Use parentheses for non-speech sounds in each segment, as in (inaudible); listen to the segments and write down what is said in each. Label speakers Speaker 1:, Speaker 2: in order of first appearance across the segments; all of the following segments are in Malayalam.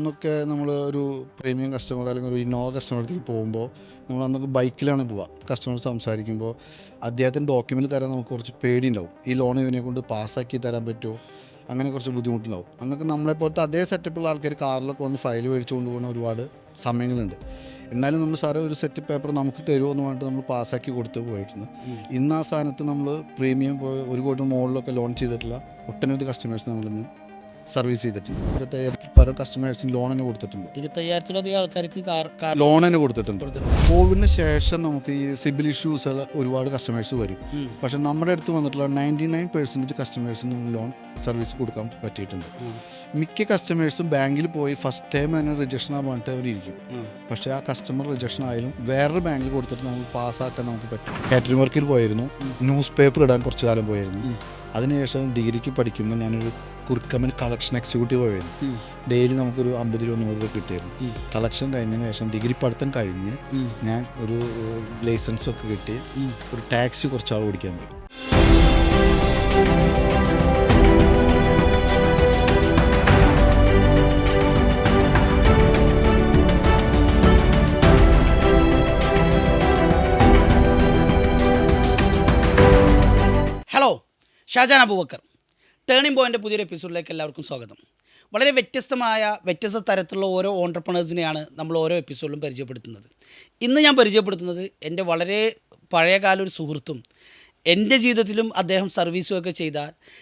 Speaker 1: അന്നൊക്കെ നമ്മൾ ഒരു പ്രീമിയം കസ്റ്റമർ അല്ലെങ്കിൽ ഒരു ഇന്നോവ കസ്റ്റമറത്തേക്ക് പോകുമ്പോൾ നമ്മൾ അന്നൊക്കെ ബൈക്കിലാണ് പോവുക കസ്റ്റമർ സംസാരിക്കുമ്പോൾ അദ്ദേഹത്തിന്റെ ഡോക്യുമെന്റ് തരാൻ നമുക്ക് കുറച്ച് പേടിയുണ്ടാവും. ഈ ലോൺ ഇവനെ കൊണ്ട് പാസ്സാക്കി തരാൻ പറ്റുമോ അങ്ങനെ കുറച്ച് ബുദ്ധിമുട്ടുണ്ടാവും. അന്നൊക്കെ നമ്മളെപ്പോലത്തെ അതേ സെറ്റപ്പുള്ള ആൾക്കാർ കാറിലൊക്കെ വന്ന് ഫയൽ മേടിച്ചു കൊണ്ടുപോകുന്ന ഒരുപാട് സമയങ്ങളുണ്ട്. എന്നാലും നമ്മൾ സാറേ ഒരു സെറ്റ് പേപ്പർ നമുക്ക് തരുമോ എന്ന് പറഞ്ഞിട്ട് നമ്മൾ പാസ്സാക്കി കൊടുത്ത് പോയിട്ടുണ്ട്. ഇന്ന് ആ സാധനത്ത് നമ്മൾ പ്രീമിയം പോയി ഒരു കോടി മുകളിലൊക്കെ ലോൺ ചെയ്തിട്ടുള്ള ഒട്ടനവധി കസ്റ്റമേഴ്സ് നമ്മളിന്ന് സർവീസ് ചെയ്തിട്ടുണ്ട് ഇരുപത്തയ്യായിരത്തിൽ പല കസ്റ്റമേഴ്സിന് ലോൺ തന്നെ കൊടുത്തിട്ടുണ്ട്.
Speaker 2: ഇരുപത്തയ്യായിരത്തിലധികം ആൾക്കാർക്ക് കാർ
Speaker 1: തന്നെ കൊടുത്തിട്ടുണ്ട്. കോവിഡിന് ശേഷം നമുക്ക് ഈ സിബിൽ ഇഷ്യൂസ് ഒരുപാട് കസ്റ്റമേഴ്സ് വരും. പക്ഷെ നമ്മുടെ അടുത്ത് വന്നിട്ടുള്ള നയന്റി നയൻ പെർസെന്റേജ് കസ്റ്റമേഴ്സിന് ലോൺ സർവീസ് കൊടുക്കാൻ പറ്റിയിട്ടുണ്ട്. മിക്ക കസ്റ്റമേഴ്സും ബാങ്കിൽ പോയി ഫസ്റ്റ് ടൈം തന്നെ റിജക്ഷൻ ആവാൻ പറഞ്ഞിട്ട്. പക്ഷേ ആ കസ്റ്റമർ റിജക്ഷൻ ആയാലും വേറൊരു ബാങ്കിൽ കൊടുത്തിട്ട് നമുക്ക് പാസ്സാക്കാൻ നമുക്ക് പറ്റും കാറ്ററിംഗ് വർക്കിൽ പോയിരുന്നു. ന്യൂസ് പേപ്പർ ഇടാൻ കുറച്ച് കാലം പോയിരുന്നു. അതിനുശേഷം ഡിഗ്രിക്ക് പഠിക്കുമ്പോൾ ഞാനൊരു കുറുക്കമ്മൻ കളക്ഷൻ എക്സിക്യൂട്ടീവ് ആയിരുന്നു. ഡെയിലി നമുക്കൊരു അമ്പത് രൂപ നൂറ് രൂപ കിട്ടിയിരുന്നു. കളക്ഷൻ കഴിഞ്ഞതിന് ശേഷം ഡിഗ്രി പഠിത്തം കഴിഞ്ഞ്. ഞാൻ ഒരു ലൈസൻസ് ഒക്കെ കിട്ടി ഒരു ടാക്സി കുറച്ചാൾ ഓടിക്കാൻ പോയി
Speaker 2: ഷാജാൻ അബൂബക്കർ. ടേണിംഗ് പോയിന്റെ പുതിയൊരു എപ്പിസോഡിലേക്ക് എല്ലാവർക്കും സ്വാഗതം. വളരെ വ്യത്യസ്തമായ വ്യത്യസ്ത തരത്തിലുള്ള ഓരോ ഓണ്ടർപ്രണേഴ്സിനെയാണ് നമ്മൾ ഓരോ എപ്പിസോഡിലും പരിചയപ്പെടുത്തുന്നത്. ഇന്ന് ഞാൻ പരിചയപ്പെടുത്തുന്നത് എന്റെ വളരെ പഴയകാല ഒരു സുഹൃത്തും എന്റെ ജീവിതത്തിലും അദ്ദേഹം സർവീസും ഒക്കെ ചെയ്ത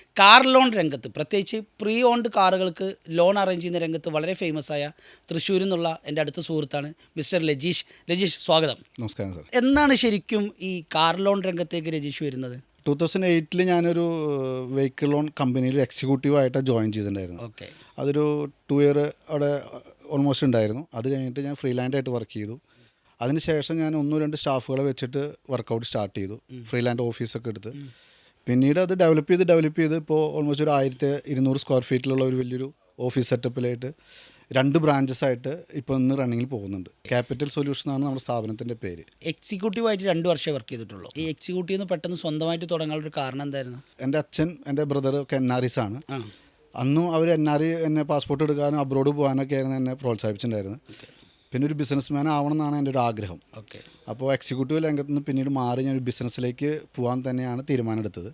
Speaker 2: കാർ ലോൺ രംഗത്ത് പ്രത്യേകിച്ച് പ്രീ ഓൺഡ് കാറുകൾക്ക് ലോൺ അറേഞ്ച് ചെയ്യുന്ന രംഗത്ത് വളരെ ഫേമസ് ആയ തൃശ്ശൂരിൽ നിന്നുള്ള എന്റെ അടുത്ത സുഹൃത്താണ് മിസ്റ്റർ ലജീഷ്. ലജീഷ് സ്വാഗതം.
Speaker 1: നമസ്കാരം സാർ
Speaker 2: എന്നാണ് ശരിക്കും ഈ കാർ ലോൺ രംഗത്തേക്ക് രജീഷ് വരുന്നത്?
Speaker 1: ടൂ തൗസൻഡ് എയ്റ്റിൽ ഞാനൊരു വെഹിക്കിൾ ലോൺ കമ്പനിയിൽ എക്സിക്യൂട്ടീവായിട്ട് ജോയിൻ ചെയ്തിട്ടുണ്ടായിരുന്നു
Speaker 2: ഓക്കെ.
Speaker 1: അതൊരു ടു ഇയർ അവിടെ ഓൾമോസ്റ്റ് ഉണ്ടായിരുന്നു. അത് കഴിഞ്ഞിട്ട് ഞാൻ ഫ്രീലാൻഡായിട്ട് വർക്ക് ചെയ്തു. അതിനുശേഷം ഞാൻ ഒന്നോ രണ്ട് സ്റ്റാഫുകളെ വെച്ചിട്ട് വർക്കൗട്ട് സ്റ്റാർട്ട് ചെയ്തു. ഫ്രീലാൻഡ് ഓഫീസൊക്കെ എടുത്ത്. പിന്നീട് അത് ഡെവലപ്പ് ചെയ്ത് ഡെവലപ്പ് ചെയ്ത് ഇപ്പോൾ ഓൾമോസ്റ്റ് ഒരു ആയിരത്തി ഇരുന്നൂറ് സ്ക്വയർ ഫീറ്റിലുള്ള ഒരു വലിയൊരു ഓഫീസ് സെറ്റപ്പിലായിട്ട് രണ്ട് ബ്രാഞ്ചസ് ആയിട്ട് ഇപ്പോൾ ഇന്ന് റണ്ണിങ്ങിൽ പോകുന്നുണ്ട്. ക്യാപിറ്റൽ സൊല്യൂഷൻ ആണ് നമ്മുടെ സ്ഥാപനത്തിന്റെ പേര്.
Speaker 2: എക്സിക്യൂട്ടീവായിട്ട് രണ്ട് വർഷം വർക്ക് ചെയ്തിട്ടുള്ളൂ. ഈ എക്സിക്യൂട്ടീവ് പെട്ടെന്ന് സ്വന്തമായിട്ട് തുടങ്ങാനുള്ള ഒരു കാരണം എന്തായിരുന്നു?
Speaker 1: എന്റെ അച്ഛൻ എന്റെ ബ്രദർ ഒക്കെ എൻ ആർ ഇസ് ആണ്. അന്നും അവർ എൻ ആർ എന്നെ പാസ്പോർട്ട് എടുക്കാനും അബ്രോഡ് പോകാനൊക്കെ ആയിരുന്നു എന്നെ പ്രോത്സാഹിപ്പിച്ചിട്ടുണ്ടായിരുന്നു. പിന്നെ ഒരു ബിസിനസ് മാൻ ആവണം എന്നാണ് എന്റെ ഒരു ആഗ്രഹം.
Speaker 2: ഓക്കെ
Speaker 1: അപ്പോൾ എക്സിക്യൂട്ടീവ് രംഗത്ത് നിന്ന് പിന്നീട് മാറി ഞാൻ ഒരു ബിസിനസ്സിലേക്ക് പോകാൻ തന്നെയാണ് തീരുമാനമെടുത്തത്.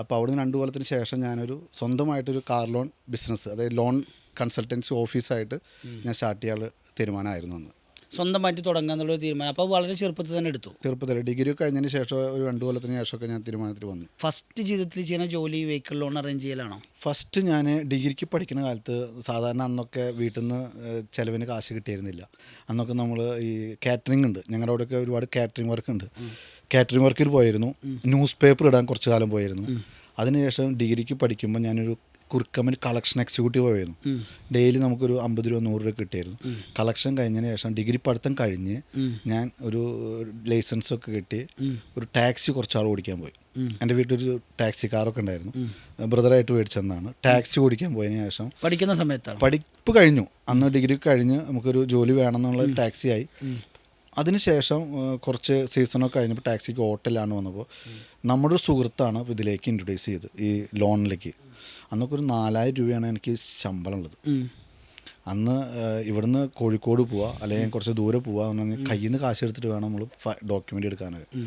Speaker 1: അപ്പോൾ അവിടുന്ന് രണ്ട് കൊല്ലത്തിന് ശേഷം ഞാനൊരു സ്വന്തമായിട്ടൊരു കാർ ലോൺ ബിസിനസ് അതായത് ലോൺ കൺസൾട്ടൻസി ഓഫീസായിട്ട് ഞാൻ സ്റ്റാർട്ട് ചെയ്യാനുള്ള തീരുമാനമായിരുന്നു അന്ന്.
Speaker 2: സ്വന്തമായിട്ട് തുടങ്ങുക എന്നുള്ളൊരു തീരുമാനം. അപ്പോൾ വളരെ ചെറുപ്പത്തിൽ തന്നെ എടുത്തു.
Speaker 1: ചെറുപ്പത്തിൽ ഡിഗ്രി കഴിഞ്ഞതിന് ശേഷം ഒരു രണ്ട് കൊല്ലത്തിന് ശേഷമൊക്കെ ഞാൻ തീരുമാനത്തിൽ വന്നു.
Speaker 2: ഫസ്റ്റ് ജീവിതത്തിൽ ചെയ്യുന്ന ജോലി വെഹിക്കിൾ ലോൺ അറേഞ്ച് ചെയ്യലാണോ?
Speaker 1: ഫസ്റ്റ് ഞാൻ ഡിഗ്രിക്ക് പഠിക്കുന്ന കാലത്ത് സാധാരണ അന്നൊക്കെ വീട്ടിൽ നിന്ന് ചിലവിന് കാശ് കിട്ടിയിരുന്നില്ല. അന്നൊക്കെ നമ്മൾ ഈ കാറ്ററിംഗ് ഉണ്ട്. ഞങ്ങളുടെ അവിടെയൊക്കെ ഒരുപാട് കാറ്ററിംഗ് വർക്ക് ഉണ്ട്. കാറ്ററിംഗ് വർക്കിൽ പോയിരുന്നു. ന്യൂസ് പേപ്പർ ഇടാൻ കുറച്ച് കാലം പോയിരുന്നു. അതിനുശേഷം ഡിഗ്രിക്ക് പഠിക്കുമ്പോൾ ഞാനൊരു കുറുക്കമ്മൻ കളക്ഷൻ എക്സിക്യൂട്ടീവ് ആയിരുന്നു. ഡെയിലി നമുക്കൊരു അമ്പത് രൂപ നൂറ് രൂപ കിട്ടിയായിരുന്നു. കളക്ഷൻ കഴിഞ്ഞതിന് ശേഷം ഡിഗ്രി പഠിത്തം കഴിഞ്ഞ് ഞാൻ ഒരു ലൈസൻസ് ഒക്കെ കിട്ടി. ഒരു ടാക്സി കുറച്ചാൾ ഓടിക്കാൻ പോയി. എന്റെ വീട്ടിലൊരു ടാക്സി കാറൊക്കെ ഉണ്ടായിരുന്നു. ബ്രദറായിട്ട് മേടിച്ചെന്നാണ്. ടാക്സി ഓടിക്കാൻ പോയതിന് ശേഷം
Speaker 2: പഠിക്കുന്ന സമയത്താണ്.
Speaker 1: പഠിപ്പ് കഴിഞ്ഞു. അന്ന് ഡിഗ്രി കഴിഞ്ഞ് നമുക്കൊരു ജോലി വേണമെന്നുള്ള ടാക്സി ആയി. അതിനുശേഷം കുറച്ച് സീസണൊക്കെ കഴിഞ്ഞപ്പോൾ ടാക്സിക്ക് ഹോട്ടലാണ് വന്നപ്പോൾ നമ്മുടെ ഒരു സുഹൃത്താണ് ഇതിലേക്ക് ഇൻട്രൊഡ്യൂസ് ചെയ്ത് ഈ ലോണിലേക്ക്. അന്നൊക്കെ ഒരു നാലായിരം രൂപയാണ് എനിക്ക് ശമ്പളം ഉള്ളത്. അന്ന് ഇവിടുന്ന് കോഴിക്കോട് പോവുക അല്ലെങ്കിൽ കുറച്ച് ദൂരെ പോവുക പറഞ്ഞാൽ കയ്യിൽ നിന്ന് കാശ് എടുത്തിട്ട് വേണം നമ്മൾ ഡോക്യുമെന്റ് എടുക്കാനൊക്കെ.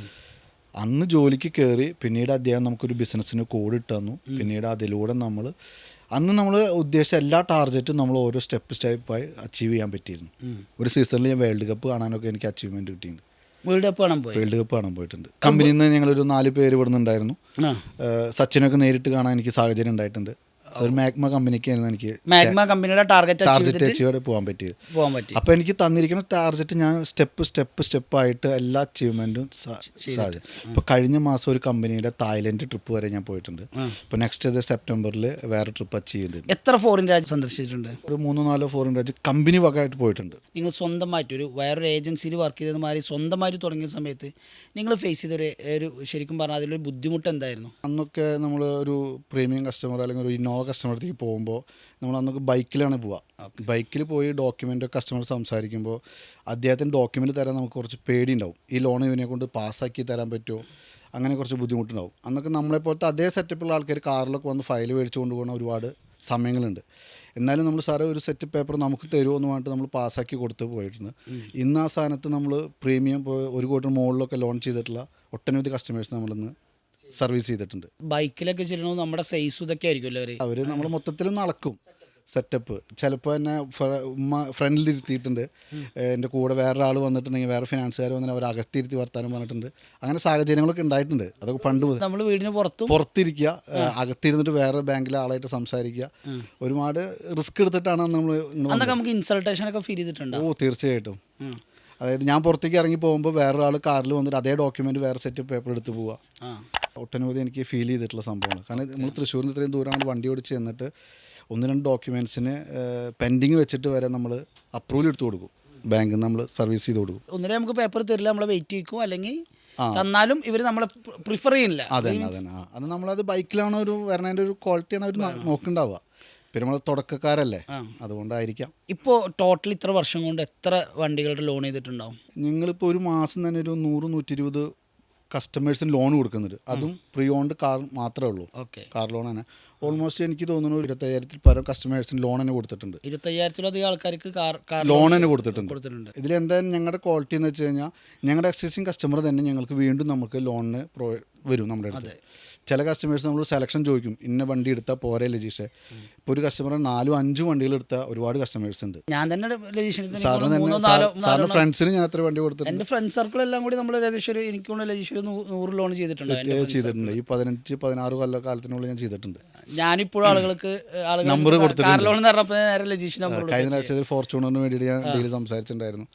Speaker 1: അന്ന് ജോലിക്ക് കയറി പിന്നീട് അദ്ദേഹം നമുക്കൊരു ബിസിനസ്സിന് കോഡ് ഇട്ട് തന്നു. പിന്നീട് അതിലൂടെ നമ്മൾ അന്ന് നമ്മൾ ഉദ്ദേശിച്ച എല്ലാ ടാർഗറ്റും നമ്മൾ ഓരോ സ്റ്റെപ്പ് സ്റ്റെപ്പായി അച്ചീവ് ചെയ്യാൻ പറ്റിയിരുന്നു. ഒരു സീസണിൽ ഞാൻ വേൾഡ് കപ്പ് കാണാനൊക്കെ എനിക്ക് അച്ചീവ്മെന്റ് കിട്ടിയിട്ടുണ്ട്.
Speaker 2: വേൾഡ് കപ്പ് കാണാൻ പോയി?
Speaker 1: വേൾഡ് കപ്പ് കാണാൻ പോയിട്ടുണ്ട്. കമ്പനിയിൽ നിന്ന് ഞങ്ങളൊരു നാല് പേര് ഇവിടെ നിന്നുണ്ടായിരുന്നു സച്ചിനൊക്കെ നേരിട്ട് കാണാൻ എനിക്ക് സാഹചര്യം ഉണ്ടായിട്ടുണ്ട്. അതൊരു മാഗ്മ കമ്പനിക്കായിരുന്നു എനിക്ക്
Speaker 2: മാഗ്മ കമ്പനിയുടെ ടാർഗറ്റ്
Speaker 1: ടാർഗറ്റ് അച്ചീവ് പോകാൻ പറ്റിയത്.
Speaker 2: പോകാൻ പറ്റി.
Speaker 1: അപ്പോൾ എനിക്ക് തന്നിരിക്കുന്ന ടാർഗറ്റ് ഞാൻ സ്റ്റെപ്പ് സ്റ്റെപ്പ് സ്റ്റെപ്പ് ആയിട്ട് എല്ലാ അച്ചീവ്മെന്റും സാധിച്ചു ഇപ്പോൾ കഴിഞ്ഞ മാസം ഒരു കമ്പനിയുടെ തായ്ലൻഡ് ട്രിപ്പ് വരെ ഞാൻ പോയിട്ടുണ്ട്. ഇപ്പോൾ നെക്സ്റ്റ് ഇത് സെപ്റ്റംബറിൽ വേറെ ട്രിപ്പ് അച്ചീവ് ചെയ്തിട്ടുണ്ട്.
Speaker 2: എത്ര ഫോറിൻ രാജ്യം സന്ദർശിച്ചിട്ടുണ്ട്?
Speaker 1: ഒരു മൂന്നോ നാലോ ഫോറിൻ രാജ്യം കമ്പനി വകയായിട്ട് പോയിട്ടുണ്ട്.
Speaker 2: നിങ്ങൾ സ്വന്തമായിട്ട് ഒരു വേറൊരു ഏജൻസിയിൽ വർക്ക് ചെയ്തത് മാതിരി സ്വന്തമായിട്ട് തുടങ്ങിയ സമയത്ത് നിങ്ങൾ ഫേസ് ചെയ്ത ഒരു ശരിക്കും പറഞ്ഞാൽ അതിലൊരു ബുദ്ധിമുട്ട് എന്തായിരുന്നു?
Speaker 1: അന്നൊക്കെ നമ്മൾ ഒരു പ്രീമിയം കസ്റ്റമർ അല്ലെങ്കിൽ ഒരു ഇന്നോവ കസ്റ്റമറത്തേക്ക് പോകുമ്പോൾ നമ്മൾ അന്നൊക്കെ ബൈക്കിലാണ് പോവുക. ബൈക്കിൽ പോയി ഡോക്യുമെന്റ് കസ്റ്റമർ സംസാരിക്കുമ്പോൾ അദ്ദേഹത്തിന് ഡോക്യുമെന്റ് തരാൻ നമുക്ക് കുറച്ച് പേടി ഉണ്ടാവും ഈ ലോൺ ഇവനെ കൊണ്ട് പാസ്സാക്കി തരാൻ പറ്റുമോ? അങ്ങനെ കുറച്ച് ബുദ്ധിമുട്ടുണ്ടാവും. അന്നൊക്കെ നമ്മളെപ്പോലത്തെ അതേ സെറ്റപ്പുള്ള ആൾക്കാർ കാറിലൊക്കെ വന്ന് ഫയൽ മേടിച്ചു കൊണ്ടുപോകുന്ന ഒരുപാട് സമയങ്ങളുണ്ട്. എന്നാലും നമ്മൾ സാറേ ഒരു സെറ്റ് പേപ്പർ നമുക്ക് തരുമോ എന്ന് പറഞ്ഞിട്ട് നമ്മൾ പാസ്സാക്കി കൊടുത്ത് പോയിട്ടുണ്ട്. ഇന്ന് ആ സ്ഥാനത്ത് നമ്മൾ പ്രീമിയം ഒരു കോടി മുകളിലൊക്കെ ലോൺ ചെയ്തിട്ടുള്ള ഒട്ടനവധി കസ്റ്റമേഴ്സ് നമ്മളിന്ന് സർവീസ് ചെയ്തിട്ടുണ്ട്.
Speaker 2: ബൈക്കിലൊക്കെ ചെല്ലണോ നമ്മുടെ സൈസ് ഇതൊക്കെ ആയിരിക്കുമല്ലോ അവർ
Speaker 1: അവർ നമ്മൾ മൊത്തത്തിൽ നടക്കും. സെറ്റപ്പ് ചിലപ്പോൾ തന്നെ ഫ്ര- ഉമ്മ ഫ്രണ്ടിലിരുത്തിയിട്ടുണ്ട് എന്റെ കൂടെ വേറൊരാൾ വന്നിട്ടുണ്ടെങ്കിൽ വേറെ ഫിനാൻസുകാർ വന്നിട്ട് അവർ അകത്തിരുത്തി വർത്താനം പറഞ്ഞിട്ടുണ്ട്. അങ്ങനെ സാഹചര്യങ്ങളൊക്കെ ഉണ്ടായിട്ടുണ്ട്. അതൊക്കെ പണ്ട്
Speaker 2: നമ്മൾ വീടിന് പുറത്ത്
Speaker 1: പുറത്തിരിക്കുക അകത്തിരുന്നിട്ട് വേറെ ബാങ്കിലെ ആളായിട്ട് സംസാരിക്കുക. ഒരുപാട് റിസ്ക് എടുത്തിട്ടാണ് നമ്മൾ
Speaker 2: നമുക്ക് ഇൻസൾട്ടേഷൻ ഒക്കെ ഫീൽ ചെയ്തിട്ടുണ്ട്?
Speaker 1: ഓ തീർച്ചയായിട്ടും. അതായത് ഞാൻ പുറത്തേക്ക് ഇറങ്ങി പോകുമ്പോൾ വേറൊരാൾ കാറിൽ വന്നിട്ട് അതേ ഡോക്യുമെന്റ് വേറെ സെറ്റ് പേപ്പർ എടുത്ത് പോവുക ഒട്ടനവധി എനിക്ക് ഫീൽ ചെയ്തിട്ടുള്ള സംഭവമാണ്. കാരണം നമ്മൾ തൃശ്ശൂരിൽ നിന്ന് ഇത്രയും ദൂരമാണ് വണ്ടി ഓടിച്ച് ചെന്നിട്ട് ഒന്ന് രണ്ട് ഡോക്യുമെന്റ്സിന് പെൻഡിങ് വെച്ചിട്ട് വരെ നമ്മൾ അപ്രൂവൽ എടുത്തു കൊടുക്കും. ബാങ്കിൽ നിന്ന് നമ്മൾ സർവീസ് ചെയ്ത് കൊടുക്കും.
Speaker 2: ഒന്നിനെ നമുക്ക് പേപ്പർ തരില്ല നമ്മൾ വെയിറ്റ് ചെയ്യിക്കും. അല്ലെങ്കിൽ. തന്നാലും ഇവർ നമ്മളെ പ്രിഫർ ചെയ്യുന്നില്ല.
Speaker 1: അതെ അത് നമ്മളത് ബൈക്കിലാണ് ഒരു വരണതിന്റെ ഒരു ക്വാളിറ്റി ക്വാളിറ്റിയാണ് അവർ നോക്കുന്നുണ്ടാവുക. പിന്നെ നമ്മൾ തുടക്കക്കാരല്ലേ. അതുകൊണ്ടായിരിക്കാം.
Speaker 2: ഇപ്പോൾ ടോട്ടൽ ഇത്ര വർഷം കൊണ്ട് എത്ര വണ്ടികളുടെ ലോൺ ചെയ്തിട്ടുണ്ടാവും?
Speaker 1: നിങ്ങളിപ്പോൾ ഒരു മാസം തന്നെ ഒരു നൂറ് നൂറ്റി ഇരുപത് കസ്റ്റമേഴ്സിന് ലോൺ കൊടുക്കുന്നത്. അതും പ്രീ ഓൺഡ് കാർ മാത്രമേ ഉള്ളൂ.
Speaker 2: ഓക്കെ.
Speaker 1: കാർ ലോൺ തന്നെ. ഓൾമോസ്റ്റ് എനിക്ക് തോന്നുന്നു ഇരുപത്തയ്യായിരത്തിൽ പരം കസ്റ്റമേഴ്സിന് ലോൺ തന്നെ കൊടുത്തിട്ടുണ്ട്.
Speaker 2: ഇരുപത്തയ്യായിരത്തിലധികം ആൾക്കാർക്ക് കാർ കാർ
Speaker 1: ലോൺ തന്നെ കൊടുത്തിട്ടുണ്ട്.
Speaker 2: കൊടുത്തിട്ടുണ്ട്.
Speaker 1: ഇതിലെന്തായാലും ഞങ്ങളുടെ ക്വാളിറ്റി എന്ന് വെച്ച് കഴിഞ്ഞാൽ ഞങ്ങളുടെ എക്സിസ്റ്റിംഗ് കസ്റ്റമർ തന്നെ ഞങ്ങൾക്ക് വീണ്ടും നമുക്ക് ലോണിന് പ്രൊ വരും നമ്മുടെ അടുത്ത്. ചില കസ്റ്റമേഴ്സ് നമ്മൾ സെലക്ഷൻ ചോദിക്കും ഇന്ന വണ്ടി എടുത്താൽ പോരെ ലജീഷെ? ഇപ്പോൾ ഒരു കസ്റ്റമർ നാലും അഞ്ചും വണ്ടികൾ എടുത്ത ഒരുപാട് കസ്റ്റമേഴ്സ് ഉണ്ട്.
Speaker 2: ഞാൻ തന്നെ
Speaker 1: സാറിന് സാറിന് ഫ്രണ്ട്സിന് ഞാൻ എത്ര വണ്ടി കൊടുത്തിട്ടുണ്ട്.
Speaker 2: എന്റെ ഫ്രണ്ട് സർക്കിൾ എല്ലാം കൂടി നമ്മൾ ലജീഷ് എനിക്ക് ലജീഷ് നൂറ് ലോൺ ചെയ്തിട്ടുണ്ട്
Speaker 1: ചെയ്തിട്ടുണ്ട്. ഈ പതിനഞ്ച് പതിനാറ് കൊല്ല കാലത്തിനുള്ളിൽ ഞാൻ ചെയ്തിട്ടുണ്ട്.
Speaker 2: ഞാനിപ്പോഴും ആളുകൾക്ക്
Speaker 1: നമ്പർ കൊടുത്തിട്ടുണ്ട്. കഴിഞ്ഞ ആഴ്ച ഫോർച്യൂണറിന് വേണ്ടിയിട്ട് ഞാൻ ഡെയിലി സംസാരിച്ചിട്ടുണ്ടായിരുന്നു.